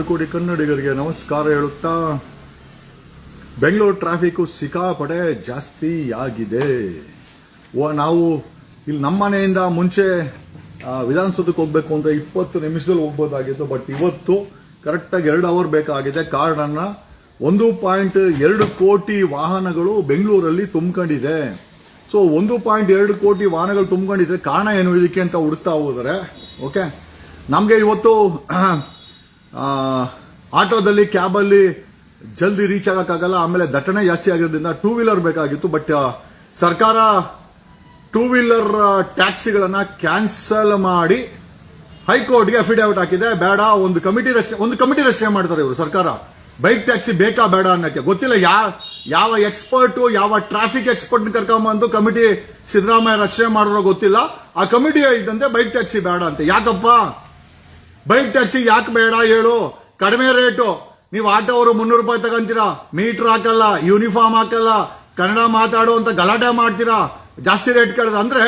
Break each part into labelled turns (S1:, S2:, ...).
S1: ಆರು ಕೋಟಿ ಕನ್ನಡಿಗರಿಗೆ ನಮಸ್ಕಾರ ಹೇಳುತ್ತಾ. ಬೆಂಗಳೂರು ಟ್ರಾಫಿಕ್ ಸಿಕ್ಕಾಪಡೆ ಜಾಸ್ತಿ ಆಗಿದೆ ನಾವು ಇಲ್ಲಿ ನಮ್ಮ ಮನೆಯಿಂದ ಮುಂಚೆ ವಿಧಾನಸೌಧಕ್ಕೆ ಹೋಗ್ಬೇಕು ಅಂತ ಇಪ್ಪತ್ತು ನಿಮಿಷದಲ್ಲಿ ಹೋಗ್ಬೋದಾಗಿತ್ತು, ಬಟ್ ಇವತ್ತು ಕರೆಕ್ಟಾಗಿ ಎರಡು ಅವರ್ ಬೇಕಾಗಿದೆ. ಕಾರಣನ ಒಂದು ಪಾಯಿಂಟ್ ಎರಡು ಕೋಟಿ ವಾಹನಗಳು ಬೆಂಗಳೂರಲ್ಲಿ ತುಂಬಿಕೊಂಡಿದೆ. ಸೊ, ಒಂದು ಪಾಯಿಂಟ್ ಎರಡು ಕೋಟಿ ವಾಹನಗಳು ತುಂಬಿಕೊಂಡಿದ್ರೆ ಕಾರಣ ಏನು ಇದಕ್ಕೆ ಅಂತ ಹುಡುಕ್ತಾ ಹೋದರೆ, ಓಕೆ? ನಮಗೆ ಇವತ್ತು ಆಟೋದಲ್ಲಿ ಕ್ಯಾಬಲ್ಲಿ ಜಲ್ದಿ ರೀಚ್ ಆಗೋಕ್ಕಾಗಲ್ಲ, ಆಮೇಲೆ ದಟ್ಟಣೆ ಜಾಸ್ತಿ ಆಗಿರೋದ್ರಿಂದ ಟೂ ವೀಲರ್ ಬೇಕಾಗಿತ್ತು ಬಟ್ ಸರ್ಕಾರ ಟೂ ವೀಲರ್ ಟ್ಯಾಕ್ಸಿಗಳನ್ನ ಕ್ಯಾನ್ಸಲ್ ಮಾಡಿ ಹೈಕೋರ್ಟ್ಗೆ ಅಫಿಡೇವಿಟ್ ಹಾಕಿದೆ. ಬೇಡ, ಒಂದು ಕಮಿಟಿ ರಚನೆ, ಒಂದು ಕಮಿಟಿ ರಚನೆ ಮಾಡ್ತಾರೆ ಇವರು ಸರ್ಕಾರ. ಬೈಕ್ ಟ್ಯಾಕ್ಸಿ ಬೇಕಾ, ಬೇಡ ಅನ್ನೋಕ್ಕೆ. ಗೊತ್ತಿಲ್ಲ ಯಾರು ಯಾವ ಎಕ್ಸ್ಪರ್ಟ್ ಯಾವ ಟ್ರಾಫಿಕ್ ಎಕ್ಸ್ಪರ್ಟ್ ಕರ್ಕೊಂಬಂದು ಕಮಿಟಿ ಸಿದ್ದರಾಮಯ್ಯ ರಚನೆ ಮಾಡಿದ್ರೋ ಗೊತ್ತಿಲ್ಲ. ಆ ಕಮಿಟಿ ಇದ್ದಂತೆ ಬೈಕ್ ಟ್ಯಾಕ್ಸಿ ಬೇಡ ಅಂತ. ಯಾಕಪ್ಪ? ಬೈಕ್ ಟ್ಯಾಕ್ಸಿ ಯಾಕೆ ಬೇಡ ಹೇಳು? ಕಡಿಮೆ ರೇಟು. ನೀವು ಆಟೋ ಅವರು ಮುನ್ನೂರು ರೂಪಾಯಿ ತಗೊಂತೀರಾ? ಮೀಟ್ರ್ ಹಾಕಲ್ಲ ಯೂನಿಫಾರ್ಮ್ ಹಾಕಲ್ಲ ಕನ್ನಡ ಮಾತಾಡುವಂತ ಗಲಾಟೆ ಮಾಡ್ತೀರಾ? ಜಾಸ್ತಿ ರೇಟ್ ಕೇಳಿದ್ರೆ ಅಂದ್ರೆ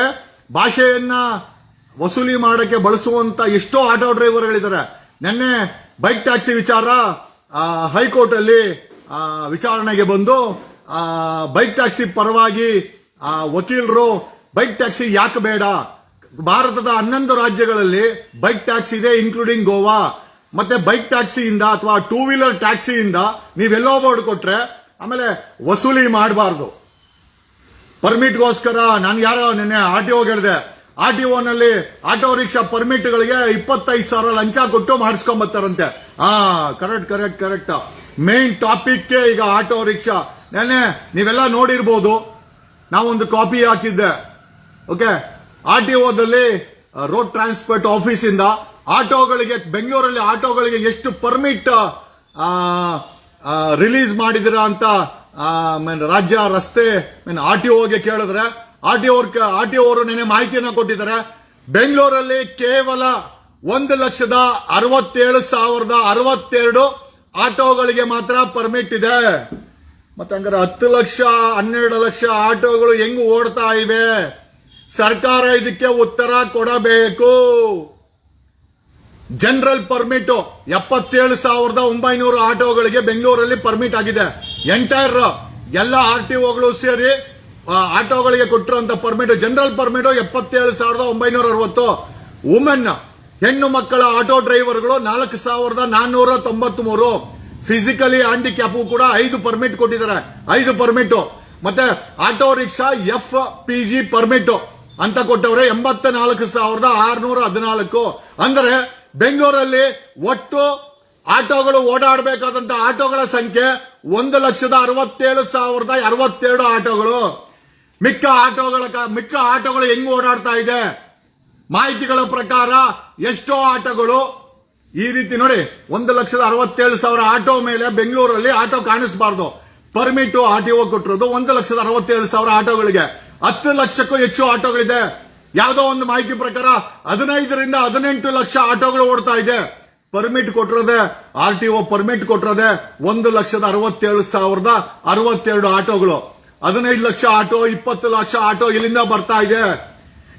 S1: ಭಾಷೆಯನ್ನ ವಸೂಲಿ ಮಾಡೋಕ್ಕೆ ಬಳಸುವಂತ ಎಷ್ಟೋ ಆಟೋ ಡ್ರೈವರ್ಗಳಿದ್ದಾರೆ. ನಿನ್ನೆ ಬೈಕ್ ಟ್ಯಾಕ್ಸಿ ವಿಚಾರ ಹೈಕೋರ್ಟ್ ಅಲ್ಲಿ ಆ, ವಿಚಾರಣೆಗೆ ಬಂದು ಬೈಕ್ ಟ್ಯಾಕ್ಸಿ ಪರವಾಗಿ ವಕೀಲರು ಬೈಕ್ ಟ್ಯಾಕ್ಸಿ ಯಾಕೆ ಬೇಡ? ಭಾರತದ ಹನ್ನೊಂದು ರಾಜ್ಯಗಳಲ್ಲಿ ಬೈಕ್ ಟ್ಯಾಕ್ಸಿ ಇದೆ ಇನ್ಕ್ಲೂಡಿಂಗ್ ಗೋವಾ ಮತ್ತೆ ಬೈಕ್ ಟ್ಯಾಕ್ಸಿಯಿಂದ ಅಥವಾ ಟೂ ವೀಲರ್ ಟ್ಯಾಕ್ಸಿಯಿಂದ ನೀವೆಲ್ಲೋ ಬೋರ್ಡ್ ಕೊಟ್ರೆ ಆಮೇಲೆ ವಸೂಲಿ ಮಾಡಬಾರ್ದು. ಪರ್ಮಿಟ್ಗೋಸ್ಕರ ನಾನು ಯಾರೋ ನಿನ್ನೆ ಆರ್ ಟಿ ಹೇಳಿದೆ. ಆರ್ ಟಿ ನಲ್ಲಿ ಆಟೋ ರಿಕ್ಷಾ ಪರ್ಮಿಟ್ಗಳಿಗೆ ಇಪ್ಪತ್ತೈದು ಸಾವಿರ ಲಂಚ ಕೊಟ್ಟು ಮಾಡಿಸ್ಕೊಂಬತ್ತಾರಂತೆ. ಹಾ correct correct correct main topic ಈಗ ಆಟೋ ರಿಕ್ಷಾ. ನೆನ್ನೆ ನೀವೆಲ್ಲ ನೋಡಿರ್ಬೋದು, ನಾವೊಂದು ಕಾಪಿ ಹಾಕಿದ್ದೆ. ಓಕೆ ಆರ್ ಟಿ ಒದಲ್ಲಿ ರೋಡ್ ಟ್ರಾನ್ಸ್ಪೋರ್ಟ್ ಆಫೀಸ್ ಇಂದ ಆಟೋಗಳಿಗೆ, ಬೆಂಗಳೂರಲ್ಲಿ ಆಟೋಗಳಿಗೆ ಎಷ್ಟು ಪರ್ಮಿಟ್ ರಿಲೀಸ್ ಮಾಡಿದಿರ ಅಂತ ಮೀನ್ ರಾಜ್ಯ ರಸ್ತೆ, ಮೀನ್ ಆರ್ ಟಿ ಒಗೆ ಕೇಳಿದ್ರೆ, ಆರ್ ಟಿ ಆರ್ ಟಿ ಅವರು ನಿನ್ನೆ ಮಾಹಿತಿಯನ್ನು ಕೊಟ್ಟಿದ್ದಾರೆ. ಬೆಂಗಳೂರಲ್ಲಿ ಕೇವಲ ಒಂದು ಲಕ್ಷದ ಅರವತ್ತೇಳು ಸಾವಿರದ ಅರವತ್ತೆರಡು ಆಟೋಗಳಿಗೆ ಮಾತ್ರ ಪರ್ಮಿಟ್ ಇದೆ. ಮತ್ತೆ ಹಂಗಾರೆ ಹತ್ತು ಲಕ್ಷ, ಹನ್ನೆರಡು ಲಕ್ಷ ಆಟೋಗಳು ಹೆಂಗ್ ಓಡ್ತಾ ಇವೆ? ಸರ್ಕಾರ ಇದಕ್ಕೆ ಉತ್ತರ ಕೊಡಬೇಕು. ಜನರಲ್ ಪರ್ಮಿಟ್ ಎಪ್ಪತ್ತೇಳು ಸಾವಿರದ ಒಂಬೈನೂರು ಆಟೋಗಳಿಗೆ ಬೆಂಗಳೂರಲ್ಲಿ ಪರ್ಮಿಟ್ ಆಗಿದೆ. ಎಂಟೈರ್ ಎಲ್ಲ ಆರ್ ಟಿ ಒಗಳು ಸೇರಿ ಆಟೋಗಳಿಗೆ ಕೊಟ್ಟಿರುವಂತ ಪರ್ಮಿಟ್ ಜನರಲ್ ಪರ್ಮಿಟ್ ಎಪ್ಪತ್ತೇಳು ಸಾವಿರದ ಒಂಬೈನೂರ ಅರವತ್ತು. ವುಮೆನ್ ಹೆಣ್ಣು ಮಕ್ಕಳ ಆಟೋ ಡ್ರೈವರ್ಗಳು ನಾಲ್ಕು ಸಾವಿರದ ನಾನ್ನೂರ ತೊಂಬತ್ ಮೂರು ಫಿಸಿಕಲಿ ಹ್ಯಾಂಡಿಕ್ಯಾಪ್ ಕೂಡ ಐದು ಪರ್ಮಿಟ್ ಕೊಟ್ಟಿದ್ದಾರೆ. ಐದು ಪರ್ಮಿಟ್ ಮತ್ತೆ auto rickshaw F P G permit ಅಂತ ಕೊಟ್ಟವ್ರೆ ಎಂಬತ್ತ ನಾಲ್ಕು ಸಾವಿರದ ಆರ್ನೂರ ಹದಿನಾಲ್ಕು. ಅಂದರೆ ಬೆಂಗಳೂರಲ್ಲಿ ಒಟ್ಟು ಆಟೋಗಳು ಓಡಾಡಬೇಕಾದಂತ ಆಟೋಗಳ ಸಂಖ್ಯೆ ಒಂದು ಲಕ್ಷದ ಅರವತ್ತೇಳು ಸಾವಿರದ ಅರವತ್ತೆರಡು ಆಟೋಗಳು. ಮಿಕ್ಕ ಆಟೋಗಳ ಮಿಕ್ಕ ಆಟೋಗಳು ಹೆಂಗ್ ಓಡಾಡ್ತಾ ಇದೆ? ಮಾಹಿತಿಗಳ ಪ್ರಕಾರ ಎಷ್ಟೋ ಆಟೋಗಳು ಈ ರೀತಿ ನೋಡಿ, ಒಂದು ಲಕ್ಷದ ಅರವತ್ತೇಳು ಸಾವಿರ ಆಟೋ ಮೇಲೆ ಬೆಂಗಳೂರಲ್ಲಿ ಆಟೋ ಕಾಣಿಸಬಾರ್ದು. ಪರ್ಮಿಟ್ ಆರ್ ಟಿ ಒ ಕೊಟ್ಟಿರೋದು ಒಂದು ಲಕ್ಷದ ಅರವತ್ತೇಳು ಸಾವಿರ ಆಟೋಗಳಿಗೆ. ಹತ್ತು ಲಕ್ಷಕ್ಕೂ ಹೆಚ್ಚು ಆಟೋಗಳಿದೆ. ಯಾವುದೋ ಒಂದು ಮಾಹಿತಿ ಪ್ರಕಾರ ಹದಿನೈದರಿಂದ ಹದಿನೆಂಟು ಲಕ್ಷ ಆಟೋಗಳು ಓಡ್ತಾ ಇದೆ. ಪರ್ಮಿಟ್ ಕೊಟ್ಟಿರೋದೆ, ಆರ್ ಟಿ ಒ ಪರ್ಮಿಟ್ ಕೊಟ್ಟಿರೋದೆ ಒಂದು ಲಕ್ಷದ ಅರವತ್ತೇಳು ಸಾವಿರದ ಅರವತ್ತೆರಡು ಆಟೋಗಳು. ಹದಿನೈದು ಲಕ್ಷ ಆಟೋ, ಇಪ್ಪತ್ತು ಲಕ್ಷ ಆಟೋ ಇಲ್ಲಿಂದ ಬರ್ತಾ ಇದೆ.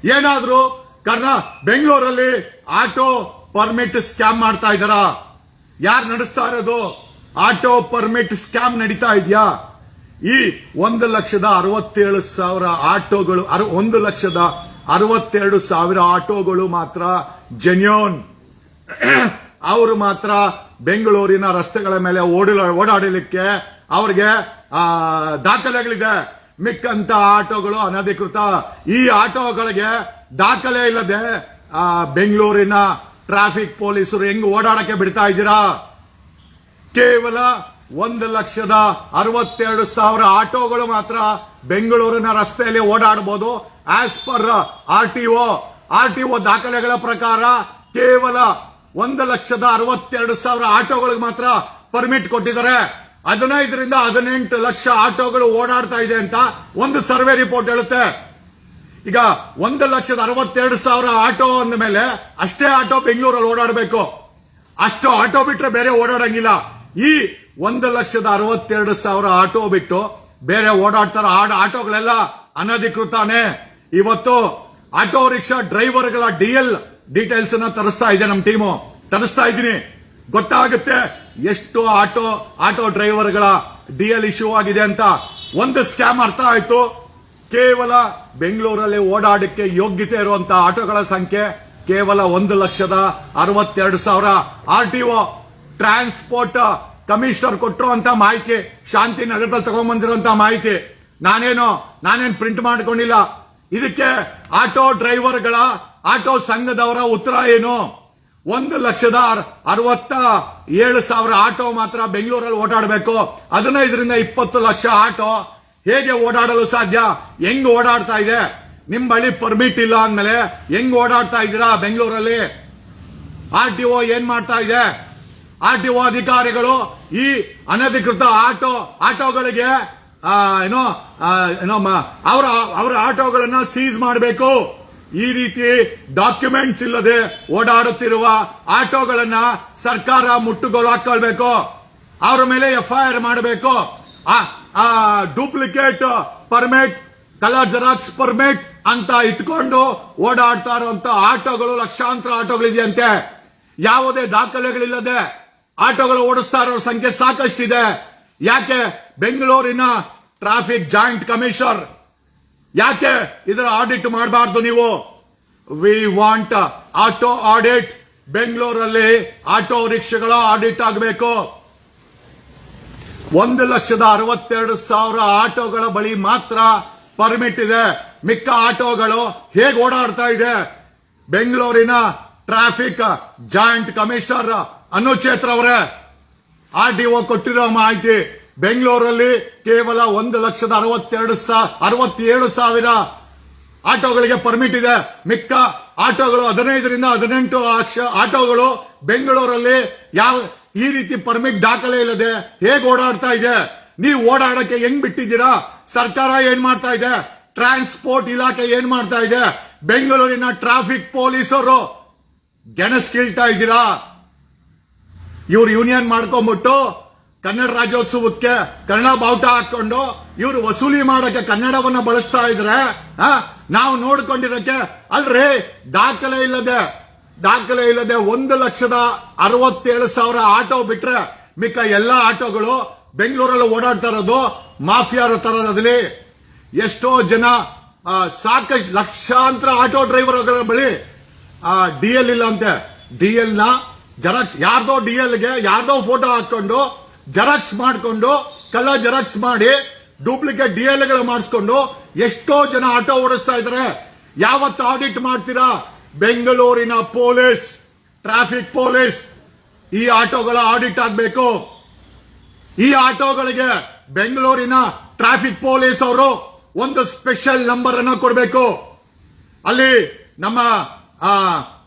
S1: ಏನಾದರೂ ಕಾರಣ, ಬೆಂಗಳೂರಲ್ಲಿ ಆಟೋ ಪರ್ಮಿಟ್ ಸ್ಕ್ಯಾಮ್ ಮಾಡ್ತಾ ಇದ್ದಾರಾ? ಯಾರು ನಡೆಸ್ತಾ ಇರೋದು? ಆಟೋ ಪರ್ಮಿಟ್ ಸ್ಕ್ಯಾಮ್ ನಡೀತಾ ಇದೆಯಾ? ಈ ಒಂದು ಲಕ್ಷದ ಅರವತ್ತೇಳು ಸಾವಿರ ಆಟೋಗಳು ಒಂದು ಲಕ್ಷದ ಅರವತ್ತೆರಡು ಸಾವಿರ ಆಟೋಗಳು ಮಾತ್ರ ಜೆನ್ಯೂನ್ ಅವರು ಮಾತ್ರ ಬೆಂಗಳೂರಿನ ರಸ್ತೆಗಳ ಮೇಲೆ ಓಡಿ ಓಡಾಡಲಿಕ್ಕೆ ಅವ್ರಿಗೆ ದಾಖಲೆಗಳಿದೆ. ಮಿಕ್ಕಂತ ಆಟೋಗಳು ಅನಧಿಕೃತ. ಈ ಆಟೋಗಳಿಗೆ ದಾಖಲೆ ಇಲ್ಲದೆ ಬೆಂಗಳೂರಿನ ಟ್ರಾಫಿಕ್ ಪೊಲೀಸರು ಹೆಂಗ್ ಓಡಾಡಕ್ಕೆ ಬಿಡ್ತಾ ಇದ್ದೀರಾ? ಕೇವಲ ಒಂದು ಲಕ್ಷದ ಅರವತ್ತೆರಡು ಸಾವಿರ ಆಟೋಗಳು ಮಾತ್ರ ಬೆಂಗಳೂರಿನ ರಸ್ತೆಯಲ್ಲಿ ಓಡಾಡಬಹುದು. As per R T O R T O ದಾಖಲೆಗಳ ಪ್ರಕಾರ ಕೇವಲ ಒಂದು ಲಕ್ಷದ ಅರವತ್ತೆರಡು ಸಾವಿರ ಆಟೋಗಳಿಗೆ ಮಾತ್ರ ಪರ್ಮಿಟ್ ಕೊಟ್ಟಿದ್ದಾರೆ. ಹದಿನೈದರಿಂದ ಹದಿನೆಂಟು ಲಕ್ಷ ಆಟೋಗಳು ಓಡಾಡ್ತಾ ಇದೆ ಅಂತ ಒಂದು ಸರ್ವೆ ರಿಪೋರ್ಟ್ ಹೇಳುತ್ತೆ. ಈಗ ಒಂದು ಲಕ್ಷದ ಅರವತ್ತೆರಡು ಸಾವಿರ ಆಟೋ ಅಂದ ಮೇಲೆ ಅಷ್ಟೇ ಆಟೋ ಬೆಂಗಳೂರಲ್ಲಿ ಓಡಾಡಬೇಕು. ಅಷ್ಟು ಆಟೋ ಬಿಟ್ರೆ ಬೇರೆ ಓಡಾಡಂಗಿಲ್ಲ. ಈ ಒಂದು ಲಕ್ಷದ ಅರವತ್ತೆರಡು ಸಾವಿರ ಆಟೋ ಬಿಟ್ಟು ಬೇರೆ ಓಡಾಡ್ತಾರ ಆಟೋಗಳೆಲ್ಲ ಅನಧಿಕೃತಾನೆ. ಇವತ್ತು ಆಟೋ ರಿಕ್ಷಾ ಡ್ರೈವರ್ಗಳ ಡಿ ಎಲ್ ಡೀಟೇಲ್ಸ್ ಅನ್ನ ತರಿಸ್ತಾ ಇದೆ ನಮ್ಮ ಟೀಮು. ತರಿಸ್ತಾ ಇದ್ದೀನಿ. ಗೊತ್ತಾಗುತ್ತೆ ಎಷ್ಟು ಆಟೋ ಆಟೋ ಡ್ರೈವರ್ಗಳ ಡಿ ಎಲ್ ಇಶ್ಯೂ ಆಗಿದೆ ಅಂತ. ಒಂದು ಸ್ಕ್ಯಾಮ್ ಅರ್ಥ ಆಯ್ತು. ಕೇವಲ ಬೆಂಗಳೂರಲ್ಲಿ ಓಡಾಡಕ್ಕೆ ಯೋಗ್ಯತೆ ಇರುವಂತ ಆಟೋಗಳ ಸಂಖ್ಯೆ ಕೇವಲ ಒಂದು ಲಕ್ಷದ ಅರವತ್ತೆರಡು ಸಾವಿರ. R T O, transport commissioner ಕೊಟ್ಟಿರುವಂತ ಮಾಹಿತಿ ಶಾಂತಿನಗರದಲ್ಲಿ ತಗೊಂಡ್ಬಂದಿರುವಂತ ಮಾಹಿತಿ. ನಾನೇನು ನಾನೇನು ಪ್ರಿಂಟ್ ಮಾಡ್ಕೊಂಡಿಲ್ಲ. ಇದಕ್ಕೆ ಆಟೋ ಡ್ರೈವರ್ಗಳ, ಆಟೋ ಸಂಘದವರ ಉತ್ತರ ಏನು? ಒಂದು ಲಕ್ಷದ ಅರ್- ಅರವತ್ತ ಏಳು ಸಾವಿರ ಆಟೋ ಮಾತ್ರ ಬೆಂಗಳೂರಲ್ಲಿ ಓಡಾಡಬೇಕು. ಹದಿನೈದರಿಂದ ಇಪ್ಪತ್ತು ಲಕ್ಷ ಆಟೋ ಹೇಗೆ ಓಡಾಡಲು ಸಾಧ್ಯ? ಹೆಂಗ್ ಓಡಾಡ್ತಾ ಇದೆ? ನಿಮ್ ಬಳಿ ಪರ್ಮಿಟ್ ಇಲ್ಲ ಅಂದ್ಮೇಲೆ ಹೆಂಗ್ ಓಡಾಡ್ತಾ ಇದ್ದೀರಾ ಬೆಂಗಳೂರಲ್ಲಿ? ಆರ್ ಟಿ ಒ ಏನ್ ಮಾಡ್ತಾ ಇದೆ? ಆರ್ ಟಿ ಒ ಅಧಿಕಾರಿಗಳು ಈ ಅನಧಿಕೃತ ಆಟೋ, ಆಟೋಗಳಿಗೆ ಏನೋ ಏನೋ ಅವರ ಅವರ ಆಟೋಗಳನ್ನ ಸೀಸ್ ಮಾಡಬೇಕು. ಈ ರೀತಿ ಡಾಕ್ಯುಮೆಂಟ್ಸ್ ಇಲ್ಲದೆ ಓಡಾಡುತ್ತಿರುವ ಆಟೋಗಳನ್ನ ಸರ್ಕಾರ ಮುಟ್ಟುಗೋಲು ಹಾಕೊಳ್ಬೇಕು. ಅವರ ಮೇಲೆ ಎಫ್ ಐ ಆರ್ ಮಾಡಬೇಕು duplicate permit, colour xerox permit ಅಂತ ಇಟ್ಕೊಂಡು ಓಡಾಡ್ತಾ ಇರುವಂತ ಆಟೋಗಳು ಲಕ್ಷಾಂತರ ಆಟೋಗಳಿದೆಯಂತೆ. ಯಾವುದೇ ದಾಖಲೆಗಳಿಲ್ಲದೆ ಆಟೋಗಳು ಓಡಿಸ್ತಾ ಇರೋ ಸಂಖ್ಯೆ ಸಾಕಷ್ಟಿದೆ. ಯಾಕೆ ಬೆಂಗಳೂರಿನ ಟ್ರಾಫಿಕ್ ಜಾಯಿಂಟ್ ಕಮಿಷನರ್? ಯಾಕೆ ಇದರ ಆಡಿಟ್ ಮಾಡಬಾರ್ದು ನೀವು? ವಿ ವಾಂಟ್ ಆಟೋ ಆಡಿಟ್ ಬೆಂಗಳೂರಲ್ಲಿ ಆಟೋ ರಿಕ್ಷಾಗಳ ಆಡಿಟ್ ಆಗಬೇಕು. ಒಂದು ಲಕ್ಷದ ಅರವತ್ತೆರಡು ಸಾವಿರ ಆಟೋಗಳ ಬಳಿ ಮಾತ್ರ ಪರ್ಮಿಟ್ ಇದೆ. ಮಿಕ್ಕ ಆಟೋಗಳು ಹೇಗೆ ಓಡಾಡ್ತಾ ಇದೆ? ಬೆಂಗಳೂರಿನ ಟ್ರಾಫಿಕ್ ಜಾಯಿಂಟ್ ಕಮಿಷನರ್ ಅನುಚೇತ್ರ ಅವರೇ, ಆರ್ ಡಿ ಒ ಕೊಟ್ಟಿರೋ ಮಾಹಿತಿ ಬೆಂಗಳೂರಲ್ಲಿ ಕೇವಲ ಒಂದು ಲಕ್ಷದ ಅರವತ್ತೆರಡು ಅರವತ್ತೇಳು ಸಾವಿರ ಆಟೋಗಳಿಗೆ ಪರ್ಮಿಟ್ ಇದೆ. ಮಿಕ್ಕ ಆಟೋಗಳು ಹದಿನೈದರಿಂದ ಹದಿನೆಂಟು ಆಟೋಗಳು ಬೆಂಗಳೂರಲ್ಲಿ ಯಾವ, ಈ ರೀತಿ ಪರ್ಮಿಟ್ ದಾಖಲೆ ಇಲ್ಲದೆ ಹೇಗೆ ಓಡಾಡ್ತಾ ಇದೆ? ನೀವು ಓಡಾಡಕ್ಕೆ ಹೆಂಗ್ ಬಿಟ್ಟಿದ್ದೀರಾ? ಸರ್ಕಾರ ಏನ್ ಮಾಡ್ತಾ ಇದೆ? ಟ್ರಾನ್ಸ್ಪೋರ್ಟ್ ಇಲಾಖೆ ಏನ್ ಮಾಡ್ತಾ ಇದೆ? ಬೆಂಗಳೂರಿನ ಟ್ರಾಫಿಕ್ ಪೊಲೀಸರು ಗೆಣಸ್ಕೀಳ್ತಾ ಇದ್ದೀರಾ? ಇವ್ರು ಯೂನಿಯನ್ ಮಾಡ್ಕೊಂಡ್ಬಿಟ್ಟು ಕನ್ನಡ ರಾಜ್ಯೋತ್ಸವಕ್ಕೆ ಕನ್ನಡ ಬಾವುಟ ಹಾಕೊಂಡು ಇವರು ವಸೂಲಿ ಮಾಡಕ್ಕೆ ಕನ್ನಡವನ್ನ ಬಳಸ್ತಾ ಇದ್ರೆ ನಾವು ನೋಡ್ಕೊಂಡಿರಕ್ಕೆ ಅಲ್ರಿ, ದಾಖಲೆ ಇಲ್ಲದೆ ದಾಖಲೆ ಇಲ್ಲದೆ ಒಂದು ಲಕ್ಷದ ಅರವತ್ತೇಳು ಸಾವಿರ ಆಟೋ ಬಿಟ್ರೆ ಮಿಕ್ಕ ಎಲ್ಲಾ ಆಟೋಗಳು ಬೆಂಗಳೂರಲ್ಲಿ ಓಡಾಡ್ತಾ ಇರೋದು ಮಾಫಿಯಾರ ತರದಲ್ಲಿ ಎಷ್ಟೋ ಜನ ಸಾಕಷ್ಟು ಲಕ್ಷಾಂತರ ಆಟೋ ಡ್ರೈವರ್ಗಳ ಬಳಿ ಡಿ ಎಲ್ ಇಲ್ಲ ಅಂತೆ ಡಿ ಎಲ್ನ ಜೆರಾಕ್ಸ್ ಯಾರ್ದೋ ಡಿ ಗೆ, ಯಾರ್ದೋ ಫೋಟೋ ಹಾಕೊಂಡು ಜೆರಾಕ್ಸ್ ಮಾಡಿಕೊಂಡು, ಕಲ್ಲ ಜೆರಾಕ್ಸ್ ಮಾಡಿ ಡೂಪ್ಲಿಕೇಟ್ ಡಿ ಎಲ್ಗಳು ಮಾಡಿಸ್ಕೊಂಡು ಎಷ್ಟೋ ಜನ ಆಟೋ ಓಡಿಸ್ತಾ ಇದಾರೆ. ಯಾವತ್ತು ಆಡಿಟ್ ಮಾಡ್ತೀರಾ? ಬೆಂಗಳೂರಿನ ಪೊಲೀಸ್ ಟ್ರಾಫಿಕ್ ಪೊಲೀಸ್ ಈ ಆಟೋಗಳ ಆಡಿಟ್ ಆಗಬೇಕು. ಈ ಆಟೋಗಳಿಗೆ ಬೆಂಗಳೂರಿನ ಟ್ರಾಫಿಕ್ ಪೊಲೀಸ್ ಅವರು ಒಂದು ಸ್ಪೆಷಲ್ ನಂಬರ್ ಅನ್ನು ಕೊಡಬೇಕು. ಅಲ್ಲಿ ನಮ್ಮ,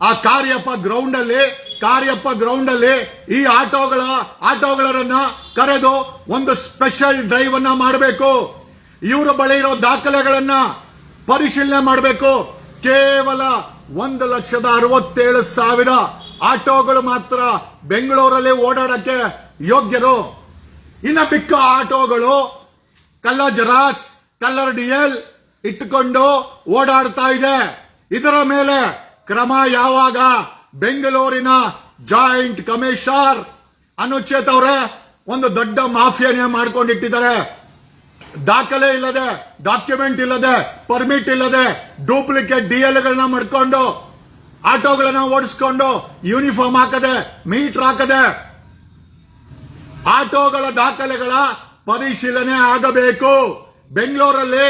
S1: ಆ ಕಾರ್ಯಪ್ಪ ಗ್ರೌಂಡ್ ಅಲ್ಲಿ ಕಾರ್ಯಪ್ಪ ಗ್ರೌಂಡ್ ಅಲ್ಲಿ ಈ ಆಟೋಗಳ, ಆಟೋಗಳನ್ನ ಕರೆದು ಒಂದು ಸ್ಪೆಷಲ್ ಡ್ರೈವ್ ಅನ್ನ ಮಾಡಬೇಕು. ಇವರ ಬಳಿ ಇರೋ ದಾಖಲೆಗಳನ್ನ ಪರಿಶೀಲನೆ ಮಾಡಬೇಕು. ಕೇವಲ ಒಂದು ಲಕ್ಷದ ಅರವತ್ತೇಳು ಸಾವಿರ ಆಟೋಗಳು ಮಾತ್ರ ಬೆಂಗಳೂರಲ್ಲಿ ಓಡಾಡಕ್ಕೆ ಯೋಗ್ಯರು. ಇನ್ನ ಬಿಕ್ಕ ಆಟೋಗಳು ಕಲ್ಲ ಜೆರಾಕ್ಸ್, ಕಲ್ಲರ್ ಡಿಎಲ್ ಇಟ್ಟುಕೊಂಡು ಓಡಾಡ್ತಾ ಇದೆ. ಇದರ ಮೇಲೆ ಕ್ರಮ ಯಾವಾಗ? ಬೆಂಗಳೂರಿನ ಜಾಯಿಂಟ್ ಕಮಿಷನರ್ ಅನುಚೇತ್ ಅವರೇ ಒಂದು ದೊಡ್ಡ ಮಾಫಿಯಾನೇ ಮಾಡ್ಕೊಂಡಿಟ್ಟಿದ್ದಾರೆ. ದಾಖಲೆ ಇಲ್ಲದೆ, ಡಾಕ್ಯುಮೆಂಟ್ ಇಲ್ಲದೆ, ಪರ್ಮಿಟ್ ಇಲ್ಲದೆ, ಡೂಪ್ಲಿಕೇಟ್ ಡಿಎಲ್ ಗಳನ್ನ ಮಾಡ್ಕೊಂಡು, ಆಟೋಗಳನ್ನ ಓಡಿಸ್ಕೊಂಡು, ಯೂನಿಫಾರ್ಮ್ ಹಾಕದೆ, ಮೀಟರ್ ಹಾಕದೆ, ಆಟೋಗಳ ದಾಖಲೆಗಳ ಪರಿಶೀಲನೆ ಆಗಬೇಕು. ಬೆಂಗಳೂರಲ್ಲಿ